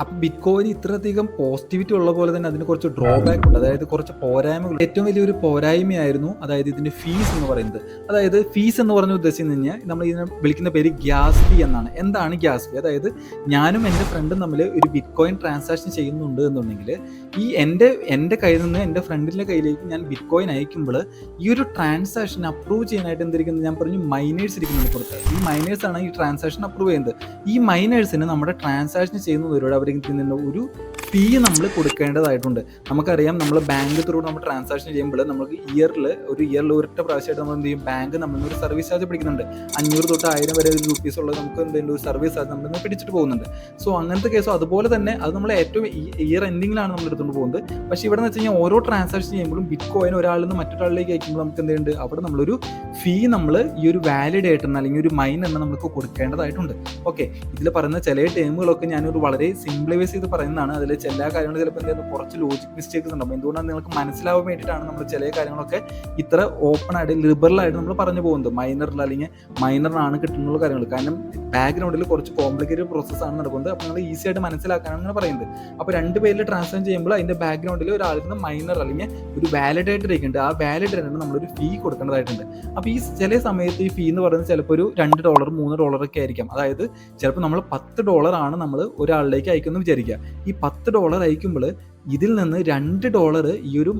അപ്പൊ ബിറ്റ് കോയിൻ ഇത്രയധികം പോസിറ്റിവിറ്റി ഉള്ള പോലെ തന്നെ അതിന് കുറച്ച് ഡ്രോബാക്ക് ഉണ്ട്. അതായത് കുറച്ച് പോരായ്മകൾ. ഏറ്റവും വലിയൊരു പോരായ്മയായിരുന്നു അതായത് ഇതിന്റെ ഫീസ് എന്ന് പറയുന്നത്. അതായത് ഫീസ് എന്ന് പറഞ്ഞ ഉദ്ദേശിച്ചു കഴിഞ്ഞാൽ നമ്മൾ ഇതിനെ വിളിക്കുന്ന പേര് ഗ്യാസ് ഫീ എന്നാണ്. എന്താണ് ഗ്യാസ് ഫീ അതായത് ഞാനും എന്റെ ഫ്രണ്ടും തമ്മിൽ ഒരു ബിറ്റ് കോയിൻ ട്രാൻസാക്ഷൻ ചെയ്യുന്നുണ്ട് എന്നുണ്ടെങ്കിൽ ഈ എന്റെ എന്റെ കയ്യിൽ നിന്ന് എന്റെ ഫ്രണ്ടിന്റെ കയ്യിലേക്ക് ഞാൻ ബിറ്റ് കോയിൻ അയക്കുമ്പോൾ ഈ ഒരു ട്രാൻസാക്ഷൻ അപ്രൂവ് ചെയ്യാനായിട്ട് എന്തിരിക്കുന്നത് ഞാൻ പറഞ്ഞു മൈനേഴ്സ് ഇരിക്കുന്നുണ്ട് പുറത്ത്. ഈ മൈനേഴ്സ് ആണ് ഈ ട്രാൻസാക്ഷൻ അപ്രൂവ് ചെയ്യുന്നത്. ഈ മൈനേഴ്സിന് നമ്മുടെ ട്രാൻസാക്ഷൻ ചെയ്യുന്നവരോട് അവർക്ക് നിന്ന് ഒരു ഫീ നമ്മൾ കൊടുക്കേണ്ടതായിട്ടുണ്ട്. നമുക്കറിയാം നമ്മൾ ബാങ്ക് ത്രൂ നമ്മൾ ട്രാൻസാക്ഷൻ ചെയ്യുമ്പോൾ നമുക്ക് ഇയറിൽ ഒരു ഇയറിൽ ഒരൊറ്റ പ്രാവശ്യമായിട്ട് നമ്മൾ എന്ത് ചെയ്യും? ബാങ്ക് നമ്മളിൽ ഒരു സർവീസ് ചാർജ് പിടിക്കുന്നുണ്ട്. അഞ്ഞൂറ് തൊട്ട് ആയിരം വരെ ഒരു റുപ്പീസ് ഉള്ളത് നമുക്ക് എന്തെങ്കിലും ഒരു സർവീസ് ചാർജ് നമ്മൾ പിടിച്ചിട്ട് പോകുന്നുണ്ട്. സോ അങ്ങനത്തെ കേസോ അതുപോലെ തന്നെ അത് നമ്മൾ ഏറ്റവും ഇയർ എൻഡിങ്ങിലാണ് നമ്മൾ എടുത്തുകൊണ്ട് പോകുന്നത്. പക്ഷേ ഇവിടെ എന്ന് വെച്ച് കഴിഞ്ഞാൽ ഓരോ ട്രാൻസാക്ഷൻ ചെയ്യുമ്പോഴും ബിറ്റ് കോയിൻ ഒരാളിൽ നിന്ന് മറ്റൊരാളിലേക്ക് അയക്കുമ്പോൾ നമുക്ക് എന്തുണ്ട് അവിടെ നമ്മളൊരു ഫീ നമ്മൾ ഈ ഒരു വാലിഡ് ആയിട്ടെന്ന് അല്ലെങ്കിൽ ഒരു മൈൻ എന്ന് നമുക്ക് കൊടുക്കേണ്ടതായിട്ടുണ്ട്. ഓക്കെ ഇതിൽ പറയുന്ന ചില ടേമുകളൊക്കെ ഞാനൊരു വളരെ സിംപ്ലിഫൈസ് ചെയ്ത് പറയുന്നതാണ്. അതിൽ ചില കാര്യങ്ങൾ ചിലപ്പോൾ എന്തെങ്കിലും കുറച്ച് ലോജിക് മിസ്റ്റേക്സ് ഉണ്ടാവും. എന്തുകൊണ്ടാണ് നിങ്ങൾക്ക് മനസ്സിലാവാൻ വേണ്ടിയിട്ടാണ് നമ്മൾ ചില കാര്യങ്ങളൊക്കെ ഇത്ര ഓപ്പൺ ആയിട്ട് ലിബറൽ ആയിട്ട് നമ്മൾ പറഞ്ഞു പോകുന്നത്. മൈനറിൽ അല്ലെങ്കിൽ മൈനറിനാണ് കിട്ടുന്നുള്ള കാര്യങ്ങൾ. കാരണം ബാക്ക്ഗ്രൗണ്ടിൽ കുറച്ച് കോംപ്ലിക്കേറ്റഡ് പ്രോസസ്സാണ് നടക്കുന്നത്. അപ്പോൾ നിങ്ങൾ ഈസി ആയിട്ട് മനസ്സിലാക്കാനാണ് അങ്ങനെ പറയുന്നത്. അപ്പോൾ രണ്ട് പേരിൽ ട്രാൻസ്ഫർ ചെയ്യുമ്പോൾ അതിന്റെ ബാക്ക്ഗ്രൗണ്ടിൽ ഒരാൾക്ക് മൈനർ അല്ലെങ്കിൽ ഒരു വാലിഡ് ആയിട്ട് ഇരിക്കുന്നുണ്ട്. ആ വാലിഡ് ആയിട്ട് നമ്മളൊരു ഫീ കൊടുക്കേണ്ടതായിട്ടുണ്ട്. അപ്പോൾ ഈ ചില സമയത്ത് ഈ ഫീ എന്ന് പറയുന്നത് ചിലപ്പോൾ ഒരു രണ്ട് ഡോളർ മൂന്ന് ഡോളർ ഒക്കെ ആയിരിക്കാം. അതായത് ചിലപ്പോൾ നമ്മൾ പത്ത് ഡോളർ ആണ് നമ്മൾ ഒരാളിലേക്ക് അയക്കുമെന്ന് വിചാരിക്കുക. ഈ പത്ത് ഡോളർ അയക്കുമ്പോൾ ഇതിൽ നിന്ന് രണ്ട് ഡോളർ ഈ ഒരു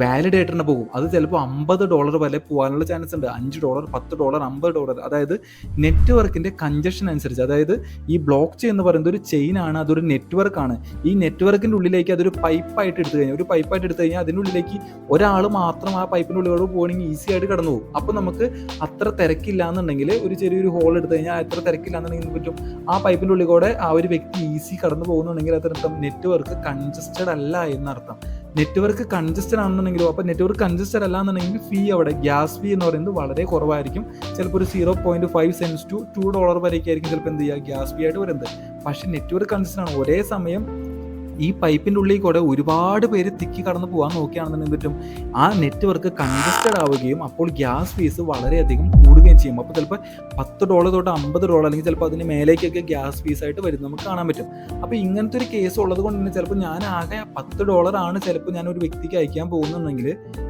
വാലിഡേറ്ററിന് പോകും. അത് ചിലപ്പോൾ അമ്പത് ഡോളർ വരെ പോകാനുള്ള ചാൻസ് ഉണ്ട്. അഞ്ച് ഡോളർ പത്ത് ഡോളർ അമ്പത് ഡോളർ അതായത് നെറ്റ്വർക്കിന്റെ കഞ്ചഷൻ അനുസരിച്ച്. അതായത് ഈ ബ്ലോക്ക് ചെയിൻ എന്ന് പറയുന്നത് ഒരു ചെയിൻ ആണ് അതൊരു നെറ്റ്വർക്ക് ആണ്. ഈ നെറ്റ്വർക്കിന്റെ ഉള്ളിലേക്ക് അതൊരു പൈപ്പായിട്ട് എടുത്തു കഴിഞ്ഞാൽ ഒരു പൈപ്പായിട്ട് എടുത്തു കഴിഞ്ഞാൽ അതിന്റെ ഉള്ളിലേക്ക് ഒരാൾ മാത്രം ആ പൈപ്പിന്റെ ഉള്ളിലോട് പോകണമെങ്കിൽ ഈസി ആയിട്ട് കടന്നു പോകും. അപ്പോൾ നമുക്ക് അത്ര തിരക്കില്ല എന്നുണ്ടെങ്കിൽ ഒരു ചെറിയൊരു ഹോൾ എടുത്തു കഴിഞ്ഞാൽ അത്ര തിരക്കില്ല എന്നുണ്ടെങ്കിൽ പറ്റും? ആ പൈപ്പിന്റെ ഉള്ളിൽ കൂടെ ആ ഒരു വ്യക്തി ഈസി കടന്നു പോകുന്നുണ്ടെങ്കിൽ അതിനർത്ഥം നെറ്റ്വർക്ക് കൺജസ്റ്റഡ് അല്ല എന്നർത്ഥം. നെറ്റ്വർക്ക് കൺജസ്റ്റഡ് ആണെന്നുണ്ടെങ്കിലോ അപ്പോൾ നെറ്റ്വർക്ക് കൺജസ്റ്റഡ് അല്ല എന്നുണ്ടെങ്കിൽ ഫീ അവിടെ ഗ്യാസ് ഫീ എന്ന് പറയുന്നത് വളരെ കുറവായിരിക്കും. ചിലപ്പോൾ ഒരു zero point five cents to two dollar വരെയൊക്കെ ആയിരിക്കും ചിലപ്പോൾ എന്ത് ചെയ്യുക? ഗ്യാസ് ഫീ ആയിട്ട് വരുന്നത്. പക്ഷേ നെറ്റ്വർക്ക് കൺജസ്റ്റഡ് ആണ്. ഒരേ സമയം ഈ പൈപ്പിന്റെ ഉള്ളിൽ കൂടെ ഒരുപാട് പേര് തിക്കി കടന്ന് പോകാൻ നോക്കുകയാണെന്നുണ്ടെങ്കിൽ പറ്റും? ആ നെറ്റ്വർക്ക് കൺജസ്റ്റഡ് ആവുകയും അപ്പോൾ ഗ്യാസ് ഫീസ് വളരെയധികം കൂടുകയും ചെയ്യും. അപ്പോൾ ചിലപ്പോൾ പത്ത് ഡോളർ തൊട്ട് അമ്പത് ഡോളർ അല്ലെങ്കിൽ ചിലപ്പോൾ അതിന് മേലേക്കൊക്കെ ഗ്യാസ് ഫീസ് ആയിട്ട് വരും നമുക്ക് കാണാൻ പറ്റും. അപ്പോൾ ഇങ്ങനത്തെ ഒരു കേസ് ഉള്ളത് കൊണ്ട് തന്നെ ചിലപ്പോൾ ഞാൻ ആകെ പത്ത് ഡോളറാണ് ചിലപ്പോൾ ഞാൻ ഒരു വ്യക്തിക്ക് അയക്കാൻ പോകുന്നുണ്ടെങ്കിൽ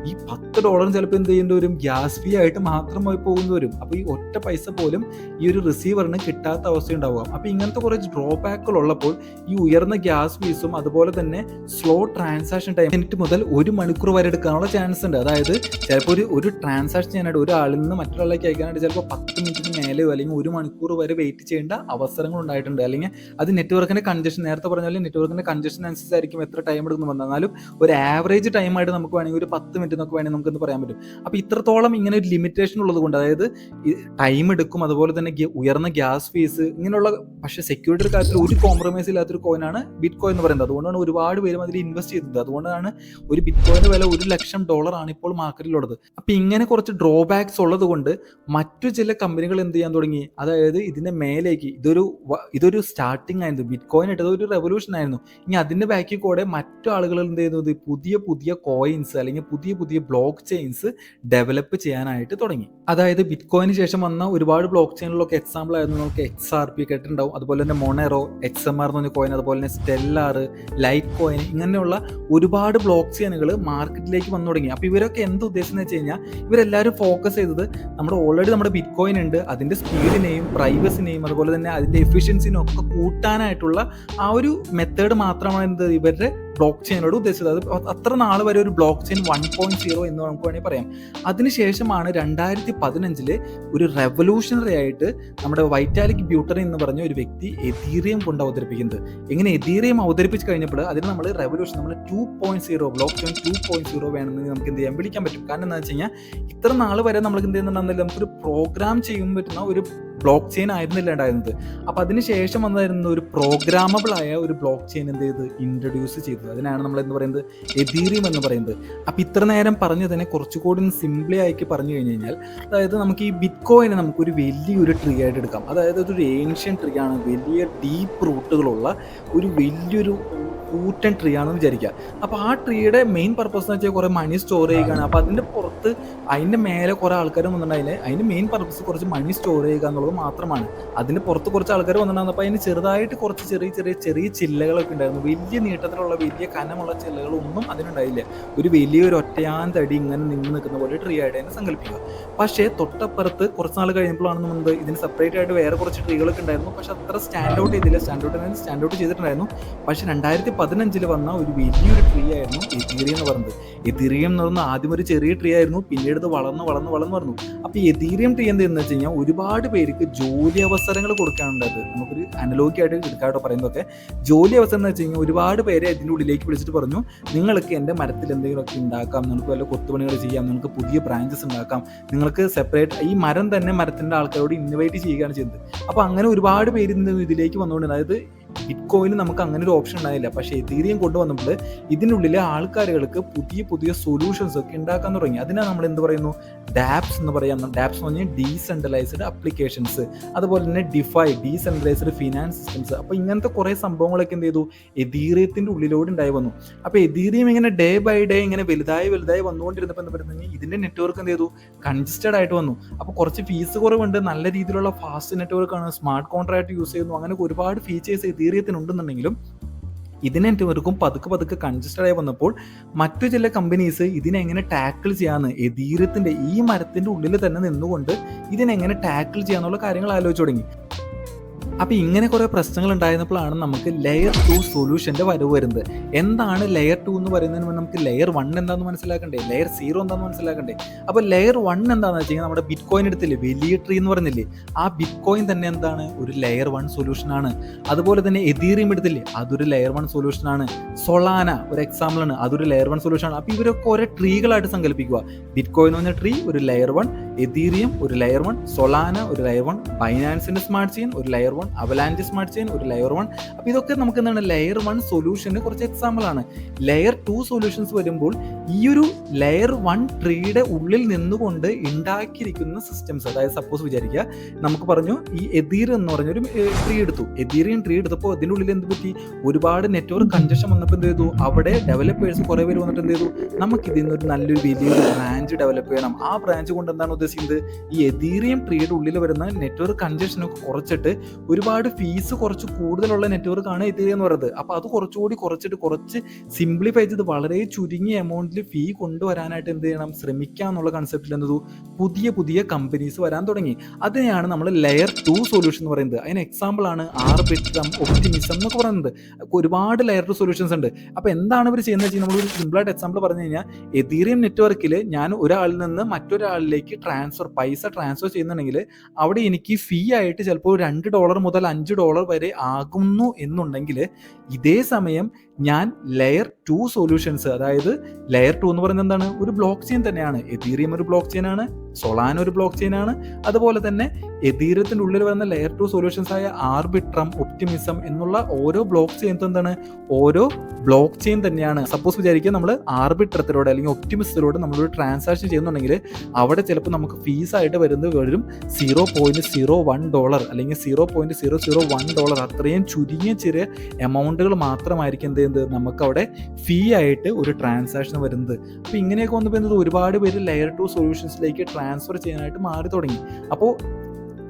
ഈ പത്ത് ഡോളർ ചിലപ്പോൾ എന്ത് ചെയ്യേണ്ടി വരും? ഗ്യാസ് ഫീ ആയിട്ട് മാത്രം പോയി വരും. അപ്പോൾ ഈ ഒറ്റ പൈസ പോലും ഈ ഒരു റിസീവറിന് കിട്ടാത്ത അവസ്ഥ ഉണ്ടാവുക അപ്പോൾ ഇങ്ങനത്തെ കുറച്ച് ഡ്രോബാക്കുകൾ ഉള്ളപ്പോൾ ഈ ഉയർന്ന ഗ്യാസ് ഫീസും അതുപോലെ തന്നെ സ്ലോ ട്രാൻസാക്ഷൻ ടൈം മിനിറ്റ് മുതൽ ഒരു മണിക്കൂർ വരെ എടുക്കാനുള്ള ചാൻസ് ഉണ്ട്. അതായത് ചിലപ്പോൾ ഒരു ഒരു ട്രാൻസാക്ഷൻ ചെയ്യാനായിട്ട് ഒരാളിൽ നിന്ന് മറ്റൊരാളിലേക്ക് അയക്കാനായിട്ട് ചിലപ്പോൾ പത്ത് മിനിറ്റിന് മേലെയോ അല്ലെങ്കിൽ ഒരു മണിക്കൂർ വരെ വെയിറ്റ് ചെയ്യേണ്ട അവസരങ്ങൾ ഉണ്ടായിട്ടുണ്ട്. അല്ലെങ്കിൽ അത് നെറ്റ്വർക്കിന്റെ കൺജഷൻ നേരത്തെ പറഞ്ഞ നെറ്റ്വർക്കിന്റെ കൺജഷൻ അനുസരിച്ചായിരിക്കും എത്ര ടൈം എടുക്കുന്നു എന്നാലും ഒരു ആവറേജ് ടൈമായിട്ട് നമുക്ക് വേണമെങ്കിൽ ഒരു പത്ത് മിനിറ്റ് എന്നൊക്കെ വേണമെങ്കിൽ നമുക്കൊന്ന് പറയാൻ പറ്റും. അപ്പോൾ ഇത്രത്തോളം ഇങ്ങനെ ഒരു ലിമിറ്റേഷൻ ഉള്ളത് കൊണ്ട് അതായത് ടൈം എടുക്കും അതുപോലെ തന്നെ ഉയർന്ന ഗ്യാസ് ഫീസ് ഇങ്ങനെയുള്ള പക്ഷേ സെക്യൂരിറ്റി കാര്യത്തിൽ ഒരു കോംപ്രമൈസ് ഇല്ലാത്തൊരു കോയിനാണ് ബിറ്റ് കോയിൻ എന്ന് പറയുന്നത്. അതുകൊണ്ടാണ് ഒരുപാട് പേരും അതിൽ ഇൻവെസ്റ്റ് ചെയ്തത്. അതുകൊണ്ടാണ് ഒരു ബിറ്റ് കോയിന്റെ വില ഒരു ലക്ഷം ഡോളർ ആണ് ഇപ്പോൾ മാർക്കറ്റിലുള്ളത് അപ്പോൾ ഇങ്ങനെ കുറച്ച് ഡ്രോബാക്സ് ഉള്ളത് കൊണ്ട് മറ്റു ചില കമ്പനികൾ എന്ത് ചെയ്യാൻ തുടങ്ങി? അതായത് ഇതിന്റെ മേലേക്ക് ഇതൊരു ഇതൊരു സ്റ്റാർട്ടിംഗ് ആയിരുന്നു. ബിറ്റ് കോയിൻ ഇട്ടത് ഒരു റെവല്യൂഷൻ ആയിരുന്നു. ഇനി അതിന്റെ ബാക്കിൽ കൂടെ മറ്റു ആളുകൾ എന്ത് ചെയ്യുന്നത്? പുതിയ പുതിയ കോയിൻസ് അല്ലെങ്കിൽ പുതിയ പുതിയ ബ്ലോക്ക് ചെയിൻസ് ഡെവലപ്പ് ചെയ്യാനായിട്ട് തുടങ്ങി. അതായത് ബിറ്റ് കോയിന് ശേഷം വന്ന ഒരുപാട് ബ്ലോക്ക് ചെയിനിലൊക്കെ എക്സാമ്പിൾ ആയിരുന്നു. നമുക്ക് എക്സ് ആർ പി കേട്ടിട്ടുണ്ടാവും അതുപോലെ തന്നെ മൊണേറോ എക്സ് എം ആർ എന്ന് പറഞ്ഞ കോയിൻ അതുപോലെ തന്നെ സ്റ്റെല്ലാർ ലൈറ്റ് കോയിൻ ഇങ്ങനെയുള്ള ഒരുപാട് ബ്ലോക്ക് ചെയിനുകൾ മാർക്കറ്റിലേക്ക് വന്നു തുടങ്ങി. അപ്പോൾ ഇവരൊക്കെ എന്ത് ഉദ്ദേശം എന്ന് വെച്ച് കഴിഞ്ഞാൽ ഇവരെല്ലാവരും ഫോക്കസ് ചെയ്തത് നമ്മുടെ ഓൾറെഡി നമ്മുടെ ബിറ്റ്കോയിൻ ഉണ്ട്. അതിന്റെ സ്പീഡിനെയും പ്രൈവസിനെയും അതുപോലെ തന്നെ അതിന്റെ എഫിഷ്യൻസിനെയും ഒക്കെ കൂട്ടാനായിട്ടുള്ള ആ ഒരു മെത്തേഡ് മാത്രമാണ് എന്ത് ഇവരുടെ ബ്ലോക്ക് ചെയിനോട് ഉദ്ദേശിച്ചത്. അത് അത്ര നാൾ വരെ ഒരു blockchain one point zero എന്ന് നമുക്ക് വേണമെങ്കിൽ പറയാം. അതിനുശേഷമാണ് രണ്ടായിരത്തി പതിനഞ്ചിൽ ഒരു റെവല്യൂഷണറി ആയിട്ട് നമ്മുടെ വൈറ്റാലിക് ബ്യൂട്ടറി എന്ന് പറഞ്ഞ ഒരു വ്യക്തി എതീറിയം കൊണ്ട് അവതരിപ്പിക്കുന്നത്. എങ്ങനെ എതീറിയം അവതരിപ്പിച്ച് കഴിഞ്ഞപ്പോൾ അതിന് നമ്മൾ റെവല്യൂഷൻ നമ്മൾ two point zero blockchain two point zero വേണമെന്ന് നമുക്ക് എന്ത് ചെയ്യാൻ വിളിക്കാൻ പറ്റും. കാരണം എന്താ വെച്ച് കഴിഞ്ഞാൽ ഇത്ര നാൾ വരെ നമ്മൾക്ക് എന്ത് ചെയ്യുന്നുണ്ടെന്നില്ല നമുക്കൊരു പ്രോഗ്രാം ചെയ്യാൻ പറ്റുന്ന ഒരു ബ്ലോക്ക് ചെയിൻ ആയിരുന്നില്ല ഉണ്ടായിരുന്നത്. അപ്പൊ അതിനുശേഷം വന്നായിരുന്നു ഒരു പ്രോഗ്രാമബിൾ ആയ ഒരു ബ്ലോക്ക് ചെയിൻ എന്ത് ചെയ്ത്? ഇൻട്രൊഡ്യൂസ് ചെയ്തത് അതിനാണ് നമ്മൾ എന്ന് പറയുന്നത്? എതീറിയം എന്ന് പറയുന്നത്. അപ്പൊ ഇത്ര നേരം പറഞ്ഞു തന്നെ കുറച്ചുകൂടി സിംപ്ലി ആക്കി പറഞ്ഞു കഴിഞ്ഞു കഴിഞ്ഞാൽ അതായത് നമുക്ക് ഈ ബിറ്റ് കോയിനെ നമുക്കൊരു വലിയൊരു ട്രീ ആയിട്ട് എടുക്കാം. അതായത് അതൊരു ഏൻഷ്യൻ ട്രീ ആണ്. വലിയ ഡീപ്പ് റൂട്ടുകളുള്ള ഒരു വലിയൊരു കൂറ്റൻ ട്രീ ആണെന്ന് വിചാരിക്കുക. അപ്പോൾ ആ ട്രീയുടെ മെയിൻ പർപ്പസ് എന്ന് വെച്ചാൽ കുറേ മണി സ്റ്റോർ ചെയ്യുകയാണ്. അപ്പോൾ അതിന്റെ പുറത്ത് അതിന്റെ മേലെ കുറേ ആൾക്കാർ വന്നിട്ടുണ്ടായില്ലേ? അതിന്റെ മെയിൻ പർപ്പസ് കുറച്ച് മണി സ്റ്റോർ ചെയ്യുക എന്നുള്ളത് മാത്രമാണ്. അതിന്റെ പുറത്ത് കുറച്ച് ആൾക്കാർ വന്നിട്ടുണ്ടായിരുന്നു. അപ്പോൾ അതിന് ചെറുതായിട്ട് കുറച്ച് ചെറിയ ചെറിയ ചെറിയ ചില്ലകളൊക്കെ ഉണ്ടായിരുന്നു. വലിയ നീട്ടത്തിലുള്ള വലിയ കനമുള്ള ചില്ലകളൊന്നും അതിനുണ്ടായില്ല. ഒരു വലിയൊരു ഒറ്റയാൻ തടി ഇങ്ങനെ നിന്ന് നിൽക്കുന്ന പോലെ ട്രീ ആയിട്ട് തന്നെ സങ്കല്പിക്കുക. പക്ഷേ തൊട്ടപ്പുറത്ത് കുറച്ച് നാൾ കഴിയുമ്പോഴാണ് നമ്മൾ ഇതിന് സെപ്പറേറ്റ് ആയിട്ട് വേറെ കുറച്ച് ട്രീകളൊക്കെ ഉണ്ടായിരുന്നു. പക്ഷെ അത്ര സ്റ്റാൻഡ് ഔട്ട് ചെയ്തില്ല. സ്റ്റാൻഡ് ഔട്ട് സ്റ്റാൻഡ് ഔട്ട് ചെയ്തിട്ടുണ്ടായിരുന്നു. പക്ഷെ രണ്ടായിരത്തി പതിനഞ്ചിൽ വന്ന ഒരു വലിയൊരു ട്രീ ആയിരുന്നു എതിരി എന്ന് പറയുന്നത്. എതീറിയം എന്ന് പറഞ്ഞാൽ ആദ്യം ഒരു ചെറിയ ട്രീ ആയിരുന്നു പിന്നീട് ഇത് വളർന്ന് വളർന്ന് വളർന്ന് വന്നു അപ്പോൾ എതീറിയം ട്രീ എന്താണെന്ന് വെച്ച് കഴിഞ്ഞാൽ ഒരുപാട് പേർക്ക് ജോലി അവസരങ്ങൾ കൊടുക്കാനുണ്ടത് നമുക്കൊരു അനലോഗി ആയിട്ട് എടുക്കാട്ടോ പറയുന്നതൊക്കെ. ജോലി അവസരം എന്ന് വെച്ച് കഴിഞ്ഞാൽ ഒരുപാട് പേരെ ഇതിന്റെ ഉള്ളിലേക്ക് വിളിച്ചിട്ട് പറഞ്ഞു നിങ്ങൾക്ക് എന്റെ മരത്തിൽ എന്തെങ്കിലുമൊക്കെ ഉണ്ടാക്കാം നിങ്ങൾക്ക് വല്ല കൊത്തുപണികൾ ചെയ്യാം നിങ്ങൾക്ക് പുതിയ ബ്രാഞ്ചസ് ഉണ്ടാക്കാം നിങ്ങൾക്ക് സെപ്പറേറ്റ് ഈ മരം തന്നെ മരത്തിന്റെ ആൾക്കാരോട് ഇൻവൈറ്റ് ചെയ്യുകയാണ് ചെയ്യുന്നത്. അപ്പോൾ അങ്ങനെ ഒരുപാട് പേര് ഇതിലേക്ക് വന്നുകൊണ്ട് അതായത് ബിറ്റ് കോയിന് നമുക്ക് അങ്ങനെ ഒരു ഓപ്ഷൻ ഉണ്ടായില്ല പക്ഷേ എതീരിയം കൊണ്ടുവന്നപ്പോൾ ഇതിനുള്ളിലെ ആൾക്കാരുകൾക്ക് പുതിയ പുതിയ സൊല്യൂഷൻസ് ഒക്കെ ഉണ്ടാക്കാൻ തുടങ്ങി. അതിനാണ് നമ്മൾ എന്ത് പറയുന്നു? ഡാപ്സ് എന്ന് പറയാം. ഡാപ്സ് എന്ന് പറഞ്ഞാൽ ഡീസെൻട്രലൈസ്ഡ് അപ്ലിക്കേഷൻസ് അതുപോലെ തന്നെ ഡിഫൈ ഡീസെൻട്രലൈസ്ഡ് ഫിനാൻസ് സിസ്റ്റംസ് അപ്പോൾ ഇങ്ങനത്തെ കുറേ സംഭവങ്ങളൊക്കെ എന്ത് ചെയ്തു? എതീറിയത്തിന്റെ ഉള്ളിലൂടെ ഉണ്ടായി വന്നു. അപ്പോൾ എതീറിയം ഇങ്ങനെ ഡേ ബൈ ഡേ ഇങ്ങനെ വലുതായി വലുതായി വന്നുകൊണ്ടിരുന്നപ്പോൾ എന്താ പറയുന്നത് ഇതിന്റെ നെറ്റ്വർക്ക് എന്ത് ചെയ്തു? കൺജസ്റ്റഡ് ആയിട്ട് വന്നു. അപ്പോൾ കുറച്ച് ഫീസ് കുറവുണ്ട്. നല്ല രീതിയിലുള്ള ഫാസ്റ്റ് നെറ്റ്വർക്കാണ് സ്മാർട്ട് കോൺട്രാക്ട് യൂസ് ചെയ്യുന്നു. അങ്ങനെ ഒരുപാട് ഫീച്ചേഴ്സ് എതീറിയത്തിന് ഉണ്ടെന്നുണ്ടെങ്കിലും ഇതിനെ നെറ്റ്വർക്കും പതുക്കെ പതുക്കെ കൺജസ്റ്റഡ് ആയി വന്നപ്പോൾ മറ്റു ചില കമ്പനീസ് ഇതിനെ എങ്ങനെ ടാക്കിൾ ചെയ്യാന്ന് എതീരത്തിന്റെ ഈ മരത്തിന്റെ ഉള്ളിൽ തന്നെ നിന്നുകൊണ്ട് ഇതിനെങ്ങനെ ടാക്കിൾ ചെയ്യാന്നുള്ള കാര്യങ്ങൾ ആലോചിച്ച് തുടങ്ങി. അപ്പോൾ ഇങ്ങനെ കുറേ പ്രശ്നങ്ങൾ ഉണ്ടായിരുന്നപ്പോഴാണ് നമുക്ക് ലെയർ ടു സൊല്യൂഷന്റെ വരവ് വരുന്നത്. എന്താണ് ലെയർ ടു എന്ന് പറയുന്നതിന് മുമ്പ് നമുക്ക് ലെയർ വൺ എന്താണെന്ന് മനസ്സിലാക്കണ്ടേ? ലെയർ സീറോ എന്താണെന്ന് മനസ്സിലാക്കണ്ടേ? അപ്പോൾ ലെയർ വൺ എന്താണെന്ന് വെച്ച് കഴിഞ്ഞാൽ നമ്മുടെ ബിറ്റ് കോയിൻ എടുത്തില്ലേ? വലിയ ട്രീ എന്ന് പറഞ്ഞില്ലേ? ആ ബിറ്റ് കോയിൻ തന്നെ എന്താണ്? ഒരു ലെയർ വൺ സൊല്യൂഷനാണ് അതുപോലെ തന്നെ എതീറിയം എടുത്തില്ലേ? അതൊരു ലെയർ വൺ സൊല്യൂഷനാണ് സൊളാന ഒരു എക്സാമ്പിൾ ആണ്. അതൊരു ലെയർ വൺ സൊല്യൂഷനാണ് അപ്പോൾ ഇവരൊക്കെ ഓരോ ട്രീകളായിട്ട് സങ്കല്പിക്കുക ബിറ്റ് കോയിൻ എന്ന് പറഞ്ഞ ട്രീ ഒരു ലെയർ വൺ എതീറിയം ഒരു layer one Solana layer one one ഫൈനാൻസിന്റെ സ്മാർട്ട് ചെയിൻ ഒരു layer one Avalanche smart chain ഒരു ലെയർ വൺ അപ്പോൾ ഇതൊക്കെ നമുക്ക് എന്താണ്? ലെയർ വൺ സൊല്യൂഷന് കുറച്ച് എക്സാമ്പിൾ ആണ്. ലെയർ ടു സൊല്യൂഷൻസ് വരുമ്പോൾ ഈ ഒരു ലെയർ വൺ ട്രീയുടെ ഉള്ളിൽ നിന്നുകൊണ്ട് ഉണ്ടാക്കിയിരിക്കുന്ന സിസ്റ്റംസ് അതായത് സപ്പോസ് വിചാരിക്കുക നമുക്ക് പറഞ്ഞു ഈ എതീർ എന്ന് പറഞ്ഞൊരു ട്രീ എടുത്തു. എതീറിയൻ ട്രീ എടുത്തപ്പോൾ അതിന്റെ ഉള്ളിൽ എന്ത് പറ്റി? ഒരുപാട് നെറ്റ്വർക്ക് കൺജഷൻ വന്നപ്പോൾ എന്ത് ചെയ്തു? അവിടെ ഡെവലപ്പേഴ്സ് കുറേ പേര് വന്നിട്ട് എന്ത് ചെയ്തു? നമുക്ക് ഇതിൽ നിന്നൊരു നല്ലൊരു വലിയൊരു ബ്രാഞ്ച് ഡെവലപ്പ് ചെയ്യണം. ആ ബ്രാഞ്ച് കൊണ്ട് എന്താണ് ഉദ്ദേശിക്കുന്നത്? ഈ എതീറിയം ട്രീയുടെ ഉള്ളിൽ വരുന്ന നെറ്റ്വർക്ക് കൺജഷനൊക്കെ കുറച്ചിട്ട് ഒരുപാട് ഫീസ് കുറച്ച് കൂടുതലുള്ള നെറ്റ്വർക്കാണ് എത്തിയത് എന്ന് പറയുന്നത്. അപ്പോൾ അത് കുറച്ചുകൂടി കുറച്ചിട്ട് കുറച്ച് സിംപ്ലിഫൈ ചെയ്ത് വളരെ ചുരുങ്ങിയ എമൗണ്ടിൽ ഫീ കൊണ്ടുവരാനായിട്ട് എന്ത് ചെയ്യണം? ശ്രമിക്കുക എന്നുള്ള കൺസെപ്റ്റിൽ എന്തതു പുതിയ പുതിയ കമ്പനീസ് വരാൻ തുടങ്ങി. അതിനെയാണ് നമ്മൾ ലെയർ ടു സൊല്യൂഷൻ എന്ന് പറയുന്നത്. അതിന് എക്സാമ്പിൾ ആണ് ആർബിട്രം ഒപ്റ്റിമിസം എന്നൊക്കെ പറയുന്നത്. ഒരുപാട് ലെയർ ടു സൊല്യൂഷൻസ് ഉണ്ട്. അപ്പോൾ എന്താണ് ഇവർ ചെയ്യുന്നത് വെച്ചാൽ നമ്മളൊരു സിമ്പിളായിട്ട് എക്സാമ്പിൾ പറഞ്ഞു കഴിഞ്ഞാൽ എതീറിയം നെറ്റ്വർക്കിൽ ഞാൻ ഒരാളിൽ നിന്ന് മറ്റൊരാളിലേക്ക് ട്രാൻസ്ഫർ പൈസ ട്രാൻസ്ഫർ ചെയ്യുന്നുണ്ടെങ്കിൽ അവിടെ എനിക്ക് ഫീ ആയിട്ട് ചിലപ്പോൾ രണ്ട് ഡോളർ മുതൽ അഞ്ച് ഡോളർ വരെ ആകുന്നു എന്നുണ്ടെങ്കിൽ ഇതേ സമയം ഞാൻ ലെയർ ടു സൊല്യൂഷൻസ് അതായത് ലെയർ ടു എന്ന് പറയുന്നത് എന്താണ്? ഒരു ബ്ലോക്ക് ചെയിൻ തന്നെയാണ്. എതീറിയം ഒരു ബ്ലോക്ക് ചെയിൻ ആണ് സൊളാൻ ഒരു ബ്ലോക്ക് ചെയിൻ ആണ്. അതുപോലെ തന്നെ എതീരത്തിന്റെ ഉള്ളിൽ വരുന്ന ലെയർ ടു സൊല്യൂഷൻസ് ആയ ആർബിട്രം ഒപ്റ്റിമിസം എന്നുള്ള ഓരോ ബ്ലോക്ക് ചെയിൻ എന്താണ്? ഓരോ ബ്ലോക്ക് ചെയിൻ തന്നെയാണ്. സപ്പോസ് വിചാരിക്കുക നമ്മൾ ആർബിട്രത്തിലൂടെ അല്ലെങ്കിൽ ഒപ്റ്റിമിസത്തിലൂടെ നമ്മളൊരു ട്രാൻസാക്ഷൻ ചെയ്യുന്നുണ്ടെങ്കിൽ അവിടെ ചിലപ്പോൾ നമുക്ക് ഫീസ് ആയിട്ട് വരുന്നത് വരും zero point zero one dollar അല്ലെങ്കിൽ zero point zero zero one dollar അത്രയും ചുരുങ്ങിയ ചെറിയ എമൗണ്ടുകൾ മാത്രമായിരിക്കും എന്ത് ചെയ്യുന്നത് നമുക്കവിടെ ഫീ ആയിട്ട് ഒരു ട്രാൻസാക്ഷൻ വരുന്നത്. അപ്പോൾ ഇങ്ങനെയൊക്കെ വന്നപ്പോൾ എന്തത് ഒരുപാട് പേര് ലെയർ ടു സൊല്യൂഷൻസിലേക്ക് ട്രാൻസ്ഫർ ചെയ്യാനായിട്ട് മാറി തുടങ്ങി. അപ്പോൾ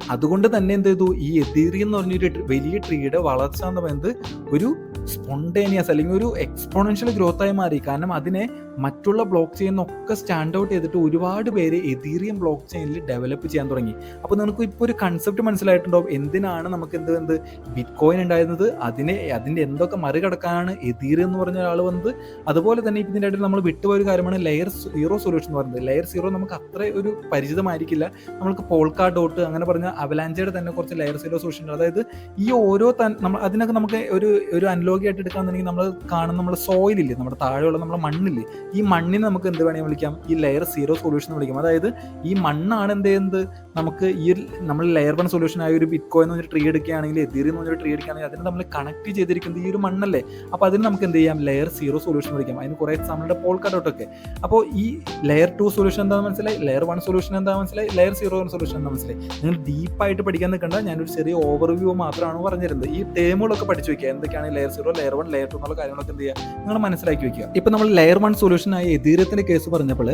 അതുകൊണ്ട് തന്നെ എന്ത് ചെയ്തു? ഈ എതിരി എന്ന് പറഞ്ഞൊരു വലിയ ട്രീയുടെ വളർച്ച എന്ന് പറയുന്നത് ഒരു സ്പോണ്ടേനിയസ് അല്ലെങ്കിൽ ഒരു എക്സ്പോണൻഷ്യൽ ഗ്രോത്ത് ആയി മാറി. കാരണം അതിനെ മറ്റുള്ള ബ്ലോക്ക് ചെയിനൊക്കെ സ്റ്റാൻഡ് ഔട്ട് ചെയ്തിട്ട് ഒരുപാട് പേര് എതീറിയം ബ്ലോക്ക് ചെയിനിൽ ഡെവലപ്പ് ചെയ്യാൻ തുടങ്ങി. അപ്പോൾ നിങ്ങൾക്ക് ഇപ്പോൾ ഒരു കൺസെപ്റ്റ് മനസ്സിലായിട്ടുണ്ടാവും എന്തിനാണ് നമുക്ക് എന്ത് എന്ത് ബിറ്റ് കോയിൻ ഉണ്ടായിരുന്നത്? അതിനെ അതിന്റെ എന്തൊക്കെ മറികടക്കാനാണ് എതീറി എന്ന് പറഞ്ഞ ഒരാൾ വന്നത്? അതുപോലെ തന്നെ ഇതിന്റെ നമ്മൾ വിട്ടുപോയ ഒരു കാര്യമാണ് ലെയർ സീറോ സൊല്യൂഷൻ എന്ന് പറയുന്നത്. ലെയർ സീറോ നമുക്ക് അത്ര ഒരു പരിചിതമായിരിക്കില്ല. നമ്മൾക്ക് പോൾക്കാ ഡോട്ട് അങ്ങനെ പറഞ്ഞ അവലാഞ്ചയുടെ തന്നെ കുറച്ച് ലെയർ സീറോ ഉണ്ട്. അതായത് ഈ ഓരോ തൻ നമ്മൾ അതിനൊക്കെ നമുക്ക് ഒരു ഒരു അനലോഗി ആയിട്ട് എടുക്കാന്നുണ്ടെങ്കിൽ നമ്മൾ കാണുന്ന നമ്മുടെ സോയിലില്ലേ നമ്മുടെ താഴെയുള്ള നമ്മുടെ മണ്ണില്ലേ ഈ മണ്ണിനെ നമുക്ക് എന്ത് വേണമെങ്കിൽ വിളിക്കാം. ഈ ലെയർ സീറോ സൊല്യൂഷൻ എന്ന് വിളിക്കാം. അതായത് ഈ മണ്ണാണ് എന്ത് ചെയ്യുന്നത്? നമുക്ക് ഈ നമ്മൾ ലെയർ വൺ സൊല്യൂഷൻ ആയ ഒരു ബിറ്റ്കോയിൻ എന്ന് പറഞ്ഞൊരു ട്രീ എടുക്കുകയാണെങ്കിൽ എതിരി എന്ന് പറഞ്ഞൊരു ട്രീ എടുക്കുകയാണെങ്കിൽ അതിനെ നമ്മൾ കണക്ട് ചെയ്തിരിക്കുന്നത് ഈ ഒരു മണ്ണല്ലേ? അപ്പോൾ അതിന് നമുക്ക് എന്ത് ചെയ്യാം? ലെയർ സീറോ സൊല്യൂഷൻ വിളിക്കാം. അതിന് കുറേ എക്സാമ്പിളുടെ പോൾ കട്ടൗട്ടൊക്കെ അപ്പോൾ ഈ ലെയർ ടു സൊല്യൂഷൻ എന്താണെന്ന് മനസ്സിലായി? ലെയർ വൺ സൊല്യൂഷൻ എന്താണെന്ന് മനസ്സിലായി? ലെയർ സീറോ സൊല്യൂഷൻ എന്താ മനസ്സിലായി? നിങ്ങൾ ഡീപ്പായിട്ട് പഠിക്കാൻ നിൽക്കേണ്ട. ഞാനൊരു ചെറിയ ഓവർവ്യൂ മാത്രമാണ് പറഞ്ഞിരുന്നത്. ഈ ടേമുകളൊക്കെ പഠിച്ചു വെക്കുക. എന്തൊക്കെയാണ് layer zero layer one layer two എന്നുള്ള കാര്യങ്ങളൊക്കെ എന്ത് ചെയ്യുക? നിങ്ങൾ മനസ്സിലാക്കി വെക്കുക. ഇപ്പൊ നമ്മൾ ലെയർ വൺ സൊല്യൂഷനായ എതീരത്തിന്റെ കേസ് പറഞ്ഞപ്പോൾ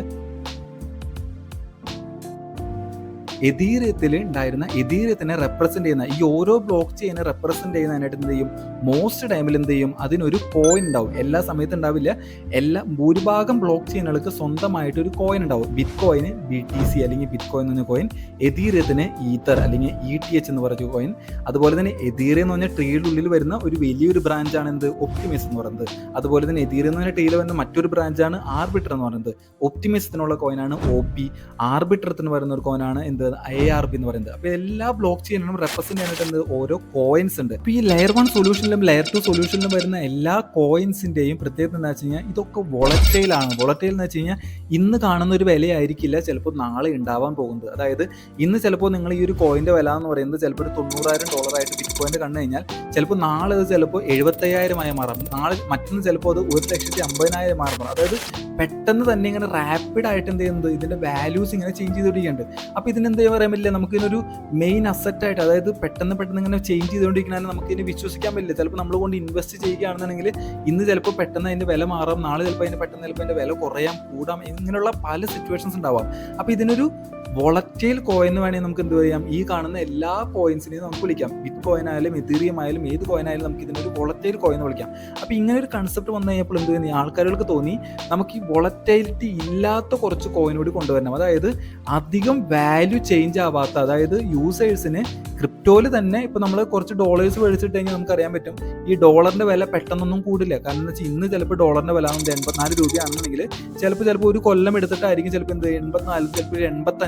എതീരത്തിൽ ഉണ്ടായിരുന്ന എതീരത്തിനെ റെപ്രസെന്റ് ചെയ്യുന്ന ഈ ഓരോ ബ്ലോക്ക് ചെയിനെ റെപ്രസെന്റ് ചെയ്യുന്നതിനായിട്ട് എന്ത് ചെയ്യും? മോസ്റ്റ് ടൈമിൽ എന്ത് ചെയ്യും? അതിനൊരു കോയിൻ ഉണ്ടാവും. എല്ലാ സമയത്തും ഉണ്ടാവില്ല. എല്ലാ ഭൂരിഭാഗം ബ്ലോക്ക് ചെയിനുകൾക്ക് സ്വന്തമായിട്ട് ഒരു കോയിൻ ഉണ്ടാവും. ബിറ്റ് കോയിന് ബി ടി സി അല്ലെങ്കിൽ ബിറ്റ് കോയിൻ എന്ന കോയിൻ എതീരത്തിന് ഈത്തർ അല്ലെങ്കിൽ ഇ ടി എച്ച് എന്ന് പറഞ്ഞ കോയിൻ അതുപോലെ തന്നെ എതീര എന്ന് പറഞ്ഞ ട്രീയുടെ ഉള്ളിൽ വരുന്ന ഒരു വലിയൊരു ബ്രാഞ്ചാണ് എന്ത്? ഒപ്റ്റിമിസ് എന്ന് പറയുന്നത്. അതുപോലെ തന്നെ എതീര എന്ന് പറഞ്ഞ ട്രീയിൽ വരുന്ന മറ്റൊരു ബ്രാഞ്ചാണ് ആർബിറ്റർ എന്ന് പറയുന്നത്. ഒപ്റ്റിമിസത്തിനുള്ള കോയിനാണ് ഒ പി ആർബിറ്ററത്തിന് വരുന്ന ഒരു കോയിനാണ് എന്ത്? ഐ ആർ ബി എന്ന് പറയുന്നത്. അപ്പോൾ എല്ലാ ബ്ലോക്ക് ചെയിനും റെപ്രസെന്റ് ചെയ്യാനായിട്ട് ഓരോ കോയിൻസ് ഉണ്ട്. അപ്പോൾ ഈ ലെയർ വൺ സൊല്യൂഷനിലും ലെയർ ടു സൊല്യൂഷനിലും വരുന്ന എല്ലാ കോയിൻസിന്റെയും പ്രത്യേകത എന്താ വെച്ച് കഴിഞ്ഞാൽ ഇതൊക്കെ വോളറ്റൈൽ ആണ്. വോളറ്റൈൽ എന്ന് വെച്ച് കഴിഞ്ഞാൽ ഇന്ന് കാണുന്ന ഒരു വിലയായിരിക്കില്ല ചിലപ്പോൾ നാളെ ഉണ്ടാവാൻ പോകുന്നത്. അതായത് ഇന്ന് ചിലപ്പോൾ നിങ്ങൾ ഈ ഒരു കോയിന്റെ വില എന്ന് പറയുന്നത് ചിലപ്പോൾ ഒരു തൊണ്ണൂറായിരം ഡോളറായിട്ട് ബിറ്റ് കോയിന്റെ കണ്ടു കഴിഞ്ഞാൽ ചിലപ്പോൾ നാളെ അത് ചിലപ്പോൾ എഴുപത്തയ്യായിരമായി മാറാം. നാളെ മറ്റൊന്ന് ചിലപ്പോൾ അത് ഒരു ലക്ഷത്തി അമ്പതിനായിരം മാറും. അതായത് പെട്ടെന്ന് തന്നെ ഇങ്ങനെ റാപ്പിഡ് ആയിട്ട് എന്ത് ചെയ്യുന്നത്? ഇതിന്റെ വാല്യൂസ് ഇങ്ങനെ ചേഞ്ച് ചെയ്തുകൊണ്ടിരിക്കുന്നുണ്ട് അപ്പോൾ ഇതിന് എന്താ പറയാൻ പറ്റില്ല? നമുക്ക് ഇതിനൊരു മെയിൻ അസറ്റ് ആയിട്ട് അതായത് പെട്ടെന്ന് പെട്ടെന്ന് ഇങ്ങനെ ചേഞ്ച് ചെയ്തുകൊണ്ടിരിക്കുന്നതിന് നമുക്ക് ഇതിനെ വിശ്വസിക്കാൻ പറ്റില്ല. ചിലപ്പോൾ നമ്മൾ കൊണ്ട് ഇൻവെസ്റ്റ് ചെയ്യുകയാണെന്നുണ്ടെങ്കിൽ ഇന്ന് ചിലപ്പോൾ പെട്ടെന്ന് അതിന്റെ വില മാറാം. നാളെ ചിലപ്പോൾ അതിന് പെട്ടെന്ന് ചിലപ്പോൾ അതിന്റെ വില കുറയാം കൂടാം ഇങ്ങനെയുള്ള പല സിറ്റുവേഷൻസ് ഉണ്ടാവാം. അപ്പോൾ ഇതിനൊരു വോളറ്റൈൽ കോയിൻ എന്ന് വേണമെങ്കിൽ നമുക്ക് എന്ത് ചെയ്യാം? ഈ കാണുന്ന എല്ലാ കോയിൻസിനെയും നമുക്ക് വിളിക്കാം. ബിറ്റ് കോയിൻ ആയാലും എതീറിയം ആയാലും ഏത് കോയിൻ ആയാലും നമുക്ക് ഇതിനൊരു വോളറ്റൈൽ കോയിൻ എന്ന് വിളിക്കാം. അപ്പോൾ ഇങ്ങനെ ഒരു കൺസെപ്റ്റ് വന്നു കഴിഞ്ഞപ്പോൾ എന്ത് തോന്നി? ആൾക്കാരുകൾക്ക് തോന്നി നമുക്ക് ഈ വോളറ്റൈലിറ്റി ഇല്ലാത്ത കുറച്ച് കോയിൻ കൂടി കൊണ്ടുവരണം. അതായത് അധികം വാല്യൂ ചേഞ്ച് ആവാത്ത അതായത് യൂസേഴ്സിന് ക്രിപ്റ്റോയിൽ തന്നെ ഇപ്പോൾ നമ്മൾ കുറച്ച് ഡോളേഴ്സ് മേടിച്ചിട്ട് കഴിഞ്ഞാൽ നമുക്ക് അറിയാൻ പറ്റും ഈ ഡോളറിന്റെ വില പെട്ടെന്നൊന്നും കൂടില്ല. കാരണം എന്ന് വെച്ചാൽ ഇന്ന് ചിലപ്പോൾ ഡോളറിന്റെ വില എൺപത്തിനാല് രൂപയാണെന്നുണ്ടെങ്കിൽ ചിലപ്പോൾ ചിലപ്പോൾ ഒരു കൊല്ലം എടുത്തിട്ടായിരിക്കും ചിലപ്പോൾ എന്ത് എൺപത്തിനാല് ചിലപ്പോൾ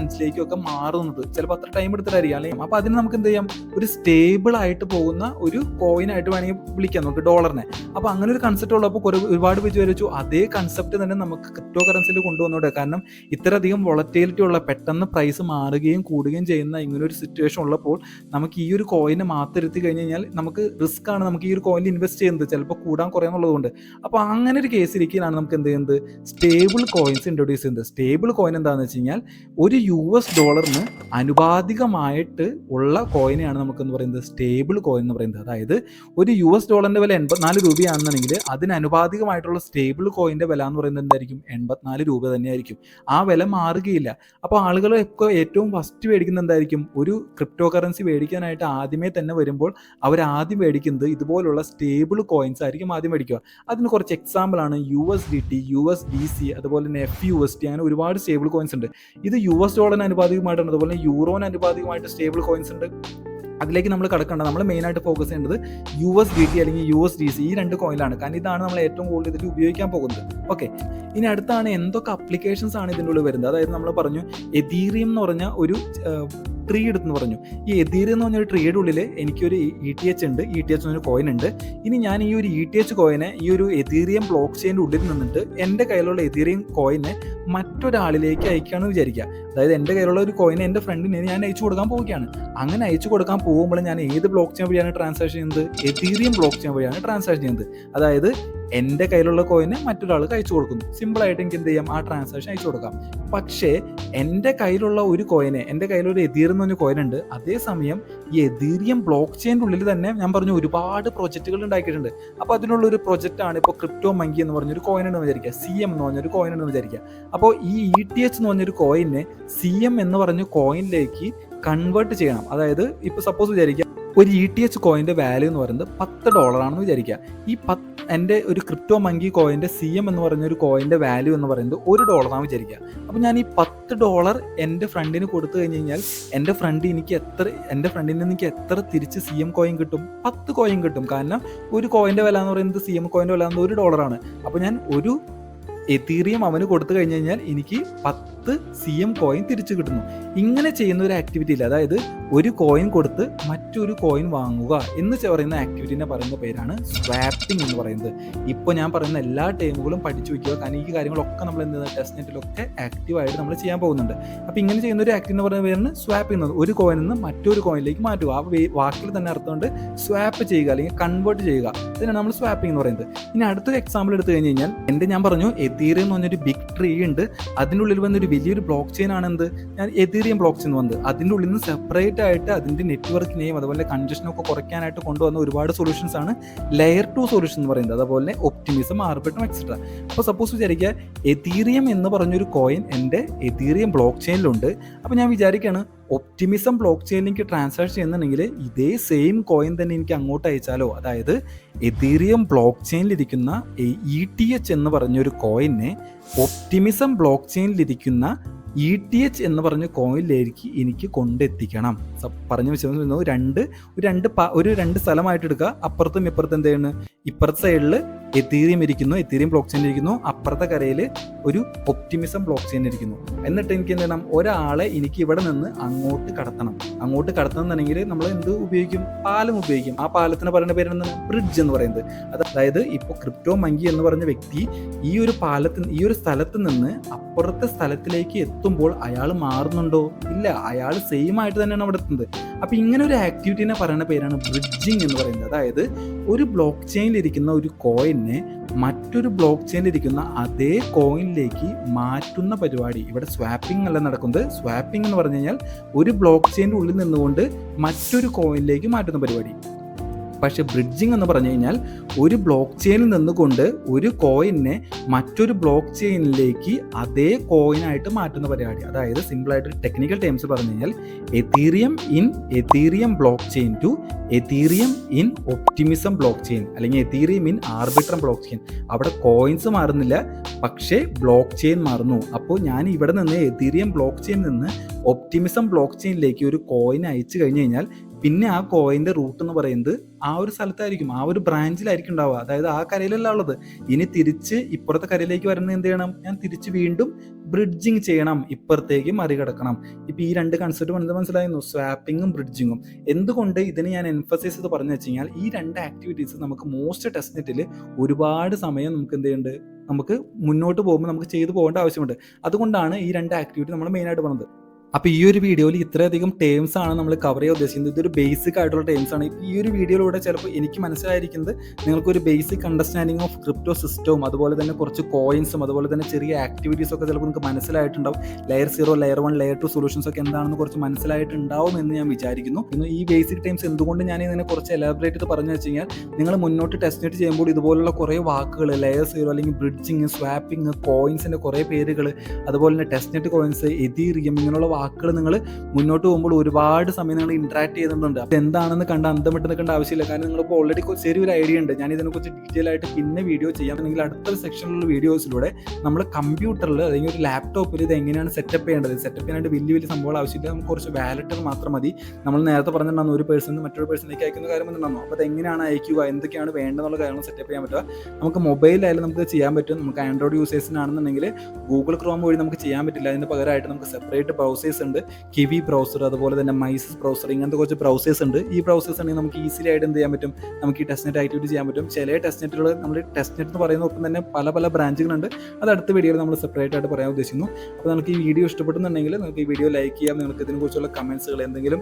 ഒരു ഒക്കെ മാറുന്നത്. ചിലപ്പോൾ അത്ര ടൈം എടുത്തിട്ടായിരിക്കും അല്ലെങ്കിൽ അപ്പോൾ അതിന് നമുക്ക് എന്ത് ചെയ്യാം? ഒരു സ്റ്റേബിൾ ആയിട്ട് പോകുന്ന ഒരു കോയിൻ ആയിട്ട് വേണമെങ്കിൽ വിളിക്കാം നമുക്ക് ഡോളറിനെ അപ്പോൾ അങ്ങനെ ഒരു കൺസെപ്റ്റ് ഉള്ളപ്പോൾ ഒരുപാട് വിചാരിച്ചു അതേ കൺസെപ്റ്റ് തന്നെ നമുക്ക് ക്രിപ്റ്റോ കറൻസിയിൽ കൊണ്ടുവന്നോടെ? കാരണം ഇത്രയധികം വോളറ്റിലിറ്റി ഉള്ള പെട്ടെന്ന് പ്രൈസ് മാറുകയും കൂടുകയും ചെയ്യുന്ന ഇങ്ങനെ ഒരു സിറ്റുവേഷൻ ഉള്ളപ്പോൾ നമുക്ക് ഈ ഒരു കോയിനെ മാത്രം കഴിഞ്ഞ് കഴിഞ്ഞാൽ നമുക്ക് റിസ്ക് ആണ് നമുക്ക് ഈ ഒരു കോയിനിൽ ഇൻവെസ്റ്റ് ചെയ്യുന്നത്. ചിലപ്പോൾ കൂടാൻ കുറയാന്നുള്ളതുകൊണ്ട് അപ്പോൾ അങ്ങനെ ഒരു കേസിരിക്കലാണ് നമുക്ക് എന്ത് ചെയ്യുന്നത്? സ്റ്റേബിൾ കോയിൻസ് ഇൻട്രൊഡ്യൂസ് ചെയ്യുന്നത്. സ്റ്റേബിൾ കോയിൻ എന്താണെന്ന് വെച്ച് കഴിഞ്ഞാൽ ഒരു യു എസ് ഡോളറിന് അനുപാതികമായിട്ട് ഉള്ള കോയിനെയാണ് നമുക്കെന്ന് പറയുന്നത് സ്റ്റേബിൾ കോയിൻ എന്ന് പറയുന്നത്. അതായത് ഒരു യു എസ് ഡോളറിന്റെ വില എൺപത്തിനാല് രൂപയാണെന്നുണ്ടെങ്കിൽ അതിന് അനുപാതികമായിട്ടുള്ള സ്റ്റേബിൾ കോയിന്റെ വില എന്ന് പറയുന്നത് എന്തായിരിക്കും? എൺപത്തിനാല് രൂപ തന്നെയായിരിക്കും. ആ വില മാറുകയില്ല. അപ്പോൾ ആളുകൾ ഒക്കെ ഏറ്റവും ഫസ്റ്റ് മേടിക്കുന്നത് എന്തായിരിക്കും? ഒരു ക്രിപ്റ്റോ കറൻസി മേടിക്കാനായിട്ട് ആദ്യമേ തന്നെ വരുമ്പോൾ അവർ ആദ്യം മേടിക്കുന്നത് ഇതുപോലുള്ള സ്റ്റേബിൾ കോയിൻസ് ആയിരിക്കും ആദ്യം മേടിക്കുക. അതിന് കുറച്ച് എക്സാമ്പിൾ ആണ് U S D T U S D C അതുപോലെ തന്നെ എഫ് യു എസ് ടി അങ്ങനെ ഒരുപാട് സ്റ്റേബിൾ കോയിൻസ് ഉണ്ട്. ഇത് യു എസ് ഡോളറിന് അനുപാതികമായിട്ടുണ്ട്. അതുപോലെ യൂറോന് അനുപാതികമായിട്ട് സ്റ്റേബിൾ കോയിൻസ് ഉണ്ട്. അതിലേക്ക് നമ്മൾ കിടക്കേണ്ട. നമ്മൾ മെയിനായിട്ട് ഫോക്കസ് ചെയ്യേണ്ടത് യു എസ് ഡി ടി അല്ലെങ്കിൽ യു എസ് ഡി സി ഈ രണ്ട് കോയിലാണ് കാരണം ഇതാണ് നമ്മൾ ഏറ്റവും കൂടുതൽ ഇതിൽ ഉപയോഗിക്കാൻ പോകുന്നത്. ഓക്കെ ഇനി അടുത്താണ് എന്തൊക്കെ അപ്ലിക്കേഷൻസ് ആണ് ഇതിന്റെ ഉള്ളിൽ വരുന്നത്? അതായത് നമ്മൾ പറഞ്ഞു എതീറിയം എന്ന് പറഞ്ഞ ഒരു ട്രീ എടുത്തെന്ന് പറഞ്ഞു. ഈ എതീറിയം എന്ന് പറഞ്ഞ ഒരു ട്രീയുടെ ഉള്ളിൽ എനിക്കൊരു ഇ ടി എച്ച് ഉണ്ട്. ഇ ടി എച്ച് എന്നൊരു കോയിൻ ഉണ്ട്. ഇനി ഞാൻ ഈ ഒരു ഇ ടി എച്ച് കോയിനെ ഈ ഒരു എതിരിയം ബ്ലോക്ക് ചെയിന്റെ ഉള്ളിൽ നിന്നിട്ട് എന്റെ കയ്യിലുള്ള എതിരിയം കോയിനെ മറ്റൊരാളിലേക്ക് അയക്കുകയാണെന്ന് വിചാരിക്കുക. അതായത് എന്റെ കയ്യിലുള്ള ഒരു കോയിനെ എന്റെ ഫ്രണ്ടിന് ഞാൻ അയച്ചു കൊടുക്കാൻ പോവുകയാണ്. അങ്ങനെ അയച്ചു കൊടുക്കാൻ പോകുമ്പോൾ ഞാൻ ഏത് ബ്ലോക്ക് ചെയിൻ വഴിയാണ് ട്രാൻസാക്ഷൻ ചെയ്യുന്നത്? എതിരിയം ബ്ലോക്ക് ചെയിൻ വഴിയാണ് ട്രാൻസാക്ഷൻ ചെയ്യുന്നത്. അതായത് എന്റെ കയ്യിലുള്ള കോയിനെ മറ്റൊരാൾ അയച്ചു കൊടുക്കുന്നു. സിമ്പിളായിട്ട് എനിക്ക് എന്ത് ചെയ്യാം? ആ ട്രാൻസാക്ഷൻ അയച്ചു കൊടുക്കാം. പക്ഷേ എന്റെ കയ്യിലുള്ള ഒരു കോയിനെ എന്റെ കയ്യിലൊരു എതീർ എന്ന് പറഞ്ഞ കോയിൻ ഉണ്ട്. അതേസമയം ഈ എതീറിയം ബ്ലോക്ക് ചെയിന്റെ ഉള്ളിൽ തന്നെ ഞാൻ പറഞ്ഞു ഒരുപാട് പ്രോജക്റ്റുകൾ ഉണ്ടാക്കിയിട്ടുണ്ട്. അപ്പോൾ അതിനുള്ള ഒരു പ്രൊജക്റ്റാണ് ഇപ്പോൾ ക്രിപ്റ്റോ മങ്കി എന്ന് പറഞ്ഞൊരു കോയിൻ ഉണ്ടെന്ന് വിചാരിക്കുക. സി എം എന്ന് പറഞ്ഞൊരു കോയിൻ ഉണ്ടെന്ന് വിചാരിക്കുക. അപ്പോൾ ഈ ഇ ടി എച്ച് എന്ന് പറഞ്ഞൊരു കോയിനെ സി എം എന്ന് പറഞ്ഞ കോയിനിലേക്ക് കൺവേർട്ട് ചെയ്യണം. അതായത് ഇപ്പോൾ സപ്പോസ് വിചാരിക്കുക ഒരു ഇ ടി എച്ച് കോയിന്റെ വാല്യൂ എന്ന് പറയുന്നത് പത്ത് ഡോളറാണെന്ന് വിചാരിക്കുക. ഈ പത്ത് എന്റെ ഒരു ക്രിപ്റ്റോ മങ്കി കോയിന്റെ സി എം എന്ന് പറയുന്ന ഒരു കോയിന്റെ വാല്യൂ എന്ന് പറയുന്നത് ഒരു ഡോളറാണ് വിചാരിക്കുക. അപ്പോൾ ഞാൻ ഈ പത്ത് ഡോളർ എന്റെ ഫ്രണ്ടിന് കൊടുത്തു കഴിഞ്ഞ് കഴിഞ്ഞാൽ എന്റെ ഫ്രണ്ട് എനിക്ക് എത്ര എന്റെ ഫ്രണ്ടിൽ നിന്ന് എനിക്ക് എത്ര തിരിച്ച് സി എം കോയിൻ കിട്ടും? പത്ത് കോയിൻ കിട്ടും. കാരണം ഒരു കോയിന്റെ വില എന്ന് പറയുന്നത് സി എം കോയിന്റെ വില എന്ന് ഒരു ഡോളറാണ് അപ്പോൾ ഞാൻ ഒരു എത്തീറിയം അവന് കൊടുത്തു കഴിഞ്ഞ് കഴിഞ്ഞാൽ എനിക്ക് പത്ത് പത്ത് സി എം കോയിൻ തിരിച്ചു കിട്ടുന്നു. ഇങ്ങനെ ചെയ്യുന്ന ഒരു ആക്ടിവിറ്റിയിൽ അതായത് ഒരു കോയിൻ കൊടുത്ത് മറ്റൊരു കോയിൻ വാങ്ങുക എന്ന് പറയുന്ന ആക്ടിവിറ്റിനെ പറയുന്ന പേരാണ് സ്വാപ്പിംഗ് എന്ന് പറയുന്നത്. ഇപ്പോൾ ഞാൻ പറയുന്ന എല്ലാ ടൈമുകളും പഠിച്ചു വയ്ക്കുക കാരണം ഈ കാര്യങ്ങളൊക്കെ നമ്മൾ എന്ത് ടെസ്റ്റ് നെറ്റിലൊക്കെ ആക്റ്റീവായിട്ട് നമ്മൾ ചെയ്യാൻ പോകുന്നുണ്ട്. അപ്പോൾ ഇങ്ങനെ ചെയ്യുന്ന ഒരു ആക്ടിവ് എന്ന് പറയുന്ന പേരാണ് സ്വാപ്പ് എന്നത്. ഒരു കോയിനിൽ നിന്ന് മറ്റൊരു കോയിനിലേക്ക് മാറ്റുക. ആ വാക്കിൽ തന്നെ അർത്ഥമുണ്ട് സ്വാപ്പ് ചെയ്യുക അല്ലെങ്കിൽ കൺവേർട്ട് ചെയ്യുക. ഇതിനാണ് നമ്മൾ സ്വാപ്പിംഗ് എന്ന് പറയുന്നത്. ഇനി അടുത്തൊരു എക്സാമ്പിൾ എടുത്തു കഴിഞ്ഞ് കഴിഞ്ഞാൽ എന്റെ ഞാൻ പറഞ്ഞു എത്തീറിയം എന്ന് പറഞ്ഞൊരു ബിഗ് ട്രീ ഉണ്ട്. അതിനുള്ളിൽ വന്നൊരു വലിയൊരു ബ്ലോക്ക് ചെയിൻ ആണ് എന്ത്? ഞാൻ എതീറിയം ബ്ലോക്ക് ചെയിൻ വന്നത്. അതിന്റെ ഉള്ളിൽ നിന്ന് സെപ്പറേറ്റ് ആയിട്ട് അതിന്റെ നെറ്റ്വർക്കിനെയും അതുപോലെ കൺജഷനൊക്കെ കുറയ്ക്കാനായിട്ട് കൊണ്ടുവന്ന ഒരുപാട് സൊല്യൂഷൻസ് ആണ് ലെയർ ടു സൊല്യൂഷൻ എന്ന് പറയുന്നത്. അതുപോലെ ഒപ്റ്റിമിസം ആർബിട്ടും എക്സെട്ര അപ്പോൾ സപ്പോസ് വിചാരിക്കുക എതീറിയം എന്ന് പറഞ്ഞൊരു കോയിൻ എന്റെ എതീറിയം ബ്ലോക്ക് ചെയിനിലുണ്ട് അപ്പോൾ ഞാൻ വിചാരിക്കുകയാണ് ഒപ്റ്റിമിസം ബ്ലോക്ക് ചെയിനിലേക്ക് ട്രാൻസാക്ഷൻ ചെയ്യുന്നുണ്ടെങ്കിൽ ഇതേ സെയിം കോയിൻ തന്നെ എനിക്ക് അങ്ങോട്ട് അയച്ചാലോ? അതായത് എതീറിയം ബ്ലോക്ക് ചെയിനിലിരിക്കുന്ന ഇ ടി എച്ച് എന്ന് പറഞ്ഞൊരു കോയിനെ ഒപ്റ്റിമിസം ബ്ലോക്ക് ചെയിനിലിരിക്കുന്ന ഇ ടി എച്ച് എന്ന് പറഞ്ഞ കോയിനിലേക്ക് എനിക്ക് കൊണ്ടെത്തിക്കണം. പറഞ്ഞു വെച്ചിരുന്നു രണ്ട് ഒരു രണ്ട് ഒരു രണ്ട് സ്ഥലമായിട്ട് എടുക്കുക. അപ്പുറത്തും ഇപ്പുറത്തും എന്ത് ഇപ്പുറത്തെ സൈഡിൽ എത്തീരിയം ഇരിക്കുന്നു എത്തീരിയം ബ്ലോക്ക് ചെയിൻ ഇരിക്കുന്നു. അപ്പുറത്തെ കരയിൽ ഒരു ഒപ്റ്റിമിസം ബ്ലോക്ക് ചെയിൻ ഇരിക്കുന്നു. എന്നിട്ട് എനിക്ക് എന്ത് ചെയ്യണം? ഒരാളെ എനിക്ക് ഇവിടെ നിന്ന് അങ്ങോട്ട് കടത്തണം. അങ്ങോട്ട് കടത്തണം കടത്തണമെന്നുണ്ടെങ്കിൽ നമ്മൾ എന്ത് ഉപയോഗിക്കും? പാലം ഉപയോഗിക്കും. ആ പാലത്തിന് പറയുന്ന പേരാണ് ബ്രിഡ്ജ് എന്ന് പറയുന്നത്. അതായത് ഇപ്പോൾ ക്രിപ്റ്റോ മങ്കി എന്ന് പറഞ്ഞ വ്യക്തി ഈ ഒരു പാലത്തിൽ ഈ ഒരു സ്ഥലത്ത് നിന്ന് അപ്പുറത്തെ സ്ഥലത്തിലേക്ക് എത്തുമ്പോൾ അയാൾ മാറുന്നുണ്ടോ? ഇല്ല അയാൾ സെയിം ആയിട്ട് തന്നെയാണ് അവിടെ എത്തുന്നത്. അപ്പൊ ഇങ്ങനെ ഒരു ആക്ടിവിറ്റീനെ പറയുന്ന പേരാണ് ബ്രിഡ്ജിങ് എന്ന് പറയുന്നത്. അതായത് ഒരു ബ്ലോക്ക് ചെയിനിലിരിക്കുന്ന ഒരു കോയിനെ മറ്റൊരു ബ്ലോക്ക് ചെയിനിലിരിക്കുന്ന അതേ കോയിനിലേക്ക് മാറ്റുന്ന പരിപാടി. ഇവിടെ സ്വാപ്പിംഗ് അല്ല നടക്കുന്നത്. സ്വാപ്പിംഗ് എന്ന് പറഞ്ഞു കഴിഞ്ഞാൽ ഒരു ബ്ലോക്ക് ചെയിന്റെ ഉള്ളിൽ നിന്നുകൊണ്ട് മറ്റൊരു കോയിനിലേക്ക് മാറ്റുന്ന പരിപാടി. പക്ഷെ ബ്രിഡ്ജിങ് എന്ന് പറഞ്ഞു കഴിഞ്ഞാൽ ഒരു ബ്ലോക്ക് ചെയിനിൽ നിന്നുകൊണ്ട് ഒരു കോയിനെ മറ്റൊരു ബ്ലോക്ക് ചെയിനിലേക്ക് അതേ കോയിനായിട്ട് മാറ്റുന്ന പരിപാടി. അതായത് സിമ്പിളായിട്ട് ടെക്നിക്കൽ ടേംസ് പറഞ്ഞു കഴിഞ്ഞാൽ Ethereum in Ethereum blockchain to Ethereum in Optimism blockchain അല്ലെങ്കിൽ ethereum in Arbitrum block chain അവിടെ കോയിൻസ് മാറുന്നില്ല പക്ഷേ ബ്ലോക്ക് ചെയിൻ മാറുന്നു. അപ്പോൾ ഞാൻ ഇവിടെ നിന്ന് എതീറിയം ബ്ലോക്ക് ചെയിൻ നിന്ന് ഒപ്റ്റിമിസം ബ്ലോക്ക് ചെയിനിലേക്ക് ഒരു കോയിൻ അയച്ചു കഴിഞ്ഞു കഴിഞ്ഞാൽ പിന്നെ ആ കോയിന്റെ റൂട്ട് എന്ന് പറയുന്നത് ആ ഒരു സ്ഥലത്തായിരിക്കും ആ ഒരു ബ്രാഞ്ചിലായിരിക്കും ഉണ്ടാവുക. അതായത് ആ കരയിലല്ല ഉള്ളത്. ഇനി തിരിച്ച് ഇപ്പുറത്തെ കരയിലേക്ക് വരുന്നത് എന്ത് ചെയ്യണം? ഞാൻ തിരിച്ച് വീണ്ടും ബ്രിഡ്ജിങ് ചെയ്യണം. ഇപ്പുറത്തേക്ക് മറികടക്കണം. ഇപ്പൊ ഈ രണ്ട് കൺസെപ്റ്റ് മനസ്സിൽ മനസ്സിലായിരുന്നു സ്വാപ്പിങ്ങും ബ്രിഡ്ജിങ്ങും എന്തുകൊണ്ട് ഇതിന് ഞാൻ എൻഫസൈസ് ചെയ്ത് പറഞ്ഞു വെച്ച് ഈ രണ്ട് ആക്ടിവിറ്റീസ് നമുക്ക് മോസ്റ്റ് ടെസ്റ്റ് നെറ്റിൽ ഒരുപാട് സമയം നമുക്ക് എന്ത് ചെയ്യുന്നുണ്ട് നമുക്ക് മുന്നോട്ട് പോകുമ്പോൾ നമുക്ക് ചെയ്തു പോകേണ്ട ആവശ്യമുണ്ട്. അതുകൊണ്ടാണ് ഈ രണ്ട് ആക്ടിവിറ്റി നമ്മൾ മെയിനായിട്ട് പറഞ്ഞത്. അപ്പോൾ ഈ ഒരു വീഡിയോയിൽ ഇത്രയധികം ടേംസ് ആണ് നമ്മൾ കവർ ചെയ്യാൻ ഉദ്ദേശിക്കുന്നത്. ഇതൊരു ബേസിക് ആയിട്ടുള്ള ടേംസ് ആണ്. ഈ ഒരു വീഡിയോയിലൂടെ ചിലപ്പോൾ എനിക്ക് മനസ്സിലായിരിക്കുന്നത് നിങ്ങൾക്കൊരു ബേസിക് അണ്ടർസ്റ്റാൻഡിങ് ഓഫ് ക്രിപ്റ്റോ സിസ്റ്റവും അതുപോലെ തന്നെ കുറച്ച് കോയിൻസും അതുപോലെ തന്നെ ചെറിയ ആക്ടിവിറ്റീസ് ഒക്കെ ചിലപ്പോൾ നിങ്ങൾക്ക് മനസ്സിലായിട്ടുണ്ടാവും. Layer zero layer one layer two solutions ഒക്കെ എന്താണെന്ന് കുറച്ച് മനസ്സിലായിട്ടുണ്ടാവും എന്ന് ഞാൻ വിചാരിക്കുന്നു. ഇന്ന് ഈ ബേസിക് ടേംസ് എന്തുകൊണ്ട് ഞാൻ ഇതിനെ കുറച്ച് എലാബറേറ്റ് ചെയ്ത് പറഞ്ഞു വെച്ച് നിങ്ങൾ മുന്നോട്ട് ടെസ്റ്റ് ചെയ്യുമ്പോൾ ഇതുപോലുള്ള കുറേ വാക്കുകൾ ലെയർ സീറോ അല്ലെങ്കിൽ ബ്രിഡ്ജിങ് സ്വാപ്പിംഗ് കോയിൻസിന്റെ കുറേ പേരുകൾ അതുപോലെ തന്നെ ടെസ്റ്റ്നെറ്റ് കോയിൻസ് എതീറിയം ഇങ്ങനെയുള്ള വാക്കുകൾ നിങ്ങൾ മുന്നോട്ട് പോകുമ്പോൾ ഒരുപാട് സമയം നിങ്ങൾ ഇന്ററാക്ട് ചെയ്യുന്നുണ്ട്. അപ്പോൾ എന്താണെന്ന് കണ്ട് അന്തം വിട്ട് നിൽക്കേണ്ട ആവശ്യമില്ല. കാരണം നിങ്ങൾക്ക് ഓൾറെഡി ചെറിയൊരു ഐഡിയ ഉണ്ട്. ഞാൻ ഇതിനെക്കുറിച്ച് ഡീറ്റെയിൽ ആയിട്ട് പിന്നെ വീഡിയോ ചെയ്യാം. അല്ലെങ്കിൽ അടുത്ത സെക്ഷനിലുള്ള വീഡിയോസിലൂടെ നമ്മൾ കമ്പ്യൂട്ടറിൽ അല്ലെങ്കിൽ ഒരു ലാപ്ടോപ്പിൽ ഇത് എങ്ങനെയാണ് സെറ്റപ്പ് ചെയ്യേണ്ടത്? സെറ്റപ്പ് ചെയ്യാനായിട്ട് വലിയ വലിയ സംഭവങ്ങൾ ആവശ്യമില്ല. നമുക്ക് കുറച്ച് വാലറ്റുകൾ മാത്രം മതി. നമ്മൾ നേരത്തെ പറഞ്ഞിട്ടുണ്ടായിരുന്നു ഒരു പേഴ്സൺ മറ്റൊരു പേഴ്സണിലേക്ക് അയക്കുന്ന കാര്യം പറഞ്ഞിട്ടുണ്ടായിരുന്നു. അപ്പോൾ എങ്ങനെയാണ് അയക്കുക? എന്തൊക്കെയാണ് വേണ്ടതെന്നുള്ള കാര്യങ്ങൾ സെറ്റപ്പ് ചെയ്യാൻ പറ്റുക? നമുക്ക് മൊബൈലായാലും നമുക്ക് ചെയ്യാൻ പറ്റും. നമുക്ക് ആൻഡ്രോയിഡ് യൂസേഴ്സിനാണെന്നുണ്ടെങ്കിൽ ഗൂഗിൾ ക്രോം വഴി നമുക്ക് ചെയ്യാൻ പറ്റില്ല. അതിന് പകരമായിട്ട് നമുക്ക് സെപ്പറേറ്റ് ബ്രൗസേഴ്സ് ഉണ്ട്. കിവി ബ്രൗസർ അതുപോലെ തന്നെ മൈസസ് ബ്രൗസർ ഇങ്ങനത്തെ കുറച്ച് ബ്രൗസേഴ്സ് ഉണ്ട്. ഈ ബ്രൗസേഴ്സ് ആണെങ്കിൽ നമുക്ക് ഈസിലി ആയിട്ട് എന്ത് ചെയ്യാൻ പറ്റും? നമുക്ക് ഈ ടെസ്റ്റ് നെറ്റ് ആക്ടിവിറ്റി ചെയ്യാൻ പറ്റും. ചില ടെസ്റ്റ് നെറ്റുകൾ നമ്മൾ ടെസ്റ്റ് നെറ്റ് എന്ന് പറയുന്ന ഒപ്പം തന്നെ പല പല ബ്രാഞ്ചുകളുണ്ട് അത് അടുത്ത വീഡിയോയിൽ നമ്മൾ സെപ്പറേറ്റ് ആയിട്ട് പറയാൻ ഉദ്ദേശിക്കുന്നു. അപ്പോൾ നിങ്ങൾക്ക് ഈ വീഡിയോ ഇഷ്ടപ്പെടുന്നുണ്ടെങ്കിൽ നിങ്ങൾക്ക് ഈ വീഡിയോ ലൈക്ക് ചെയ്യാം. നിങ്ങൾക്ക് ഇതിനെക്കുറിച്ചുള്ള കമൻസുകൾ എന്തെങ്കിലും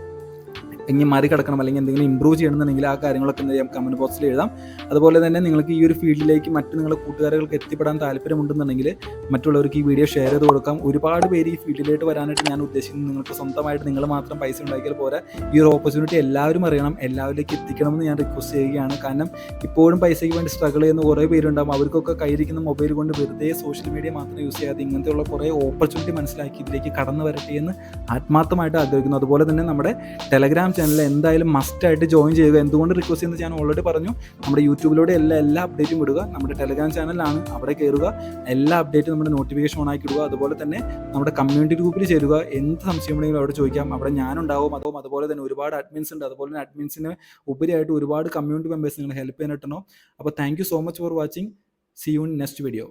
ഇനി മറികടക്കണം അല്ലെങ്കിൽ എന്തെങ്കിലും ഇമ്പ്രൂവ് ചെയ്യണമെന്നുണ്ടെങ്കിൽ ആ കാര്യങ്ങളൊക്കെ എന്ത് ചെയ്യാം? കമന്റ് ബോക്സിൽ എഴുതാം. അതുപോലെ തന്നെ നിങ്ങൾക്ക് ഈ ഒരു ഫീൽഡിലേക്ക് മറ്റു നിങ്ങളുടെ കൂട്ടുകാരികൾക്ക് എത്തിപ്പെടാൻ താല്പര്യമുണ്ടെന്നുണ്ടെങ്കിൽ മറ്റുള്ളവർക്ക് ഈ വീഡിയോ ഷെയർ ചെയ്ത് കൊടുക്കാം. ഒരുപാട് പേര് ഈ ഫീൽഡിലേക്ക് വരാനായിട്ട് ഞാൻ ഉദ്ദേശിക്കുന്നത് നിങ്ങൾക്ക് സ്വന്തമായിട്ട് നിങ്ങൾ മാത്രം പൈസ ഉണ്ടാക്കിയാൽ പോരാ. ഈ ഒരു ഓപ്പർച്യൂണിറ്റി എല്ലാവരും അറിയണം. എല്ലാവരിലേക്ക് എത്തിക്കണമെന്ന് ഞാൻ റിക്വസ്റ്റ് ചെയ്യുകയാണ്. കാരണം ഇപ്പോഴും പൈസയ്ക്ക് വേണ്ടി സ്ട്രഗിൾ ചെയ്യുന്ന കുറേ പേരുണ്ടാകും അവർക്കൊക്കെ കയ്യിരിക്കുന്ന മൊബൈൽ കൊണ്ട് വെറുതെ സോഷ്യൽ മീഡിയ മാത്രം യൂസ് ചെയ്യാതെ ഇങ്ങനത്തെയുള്ള കുറേ ഓപ്പർച്യൂണിറ്റി മനസ്സിലാക്കി ഇതിലേക്ക് കടന്നു വരട്ടെ എന്ന് ആത്മാർത്ഥമായിട്ട് ആഗ്രഹിക്കുന്നു. അതുപോലെ തന്നെ നമ്മുടെ ടെലഗ്രാം ചാനൽ എന്തായാലും മസ്റ്റ് ആയിട്ട് ജോയിൻ ചെയ്യുക. എന്തുകൊണ്ട് റിക്വസ്റ്റ് ചെയ്യുന്നത് ഞാൻ ഓൾറെഡി പറഞ്ഞു. നമ്മുടെ യൂട്യൂബിലൂടെ എല്ലാ എല്ലാ അപ്ഡേറ്റും വിടുക നമ്മുടെ ടെലഗ്രാം ചാനലാണ് അവിടെ കയറുക എല്ലാ അപ്ഡേറ്റും നമ്മുടെ നോട്ടിഫിക്കേഷൻ ഓൺ ആക്കി ഇടുക. അതുപോലെ തന്നെ നമ്മുടെ കമ്മ്യൂണിറ്റി ഗ്രൂപ്പിൽ ചേരുക. എന്ത് സംശയം ഉണ്ടെങ്കിലും അവിടെ ചോദിക്കാം. അവിടെ ഞാനുണ്ടാവും അതും അതുപോലെ തന്നെ ഒരുപാട് അഡ്മിൻസ് ഉണ്ട്. അതുപോലെ തന്നെ അഡ്മിൻസിന് ഉപരിയായിട്ട് ഒരുപാട് കമ്മ്യൂണിറ്റി മെമ്പേഴ്സ് നിങ്ങൾ ഹെൽപ്പ് ചെയ്യാൻ അപ്പോൾ thank so much for watching see you in next video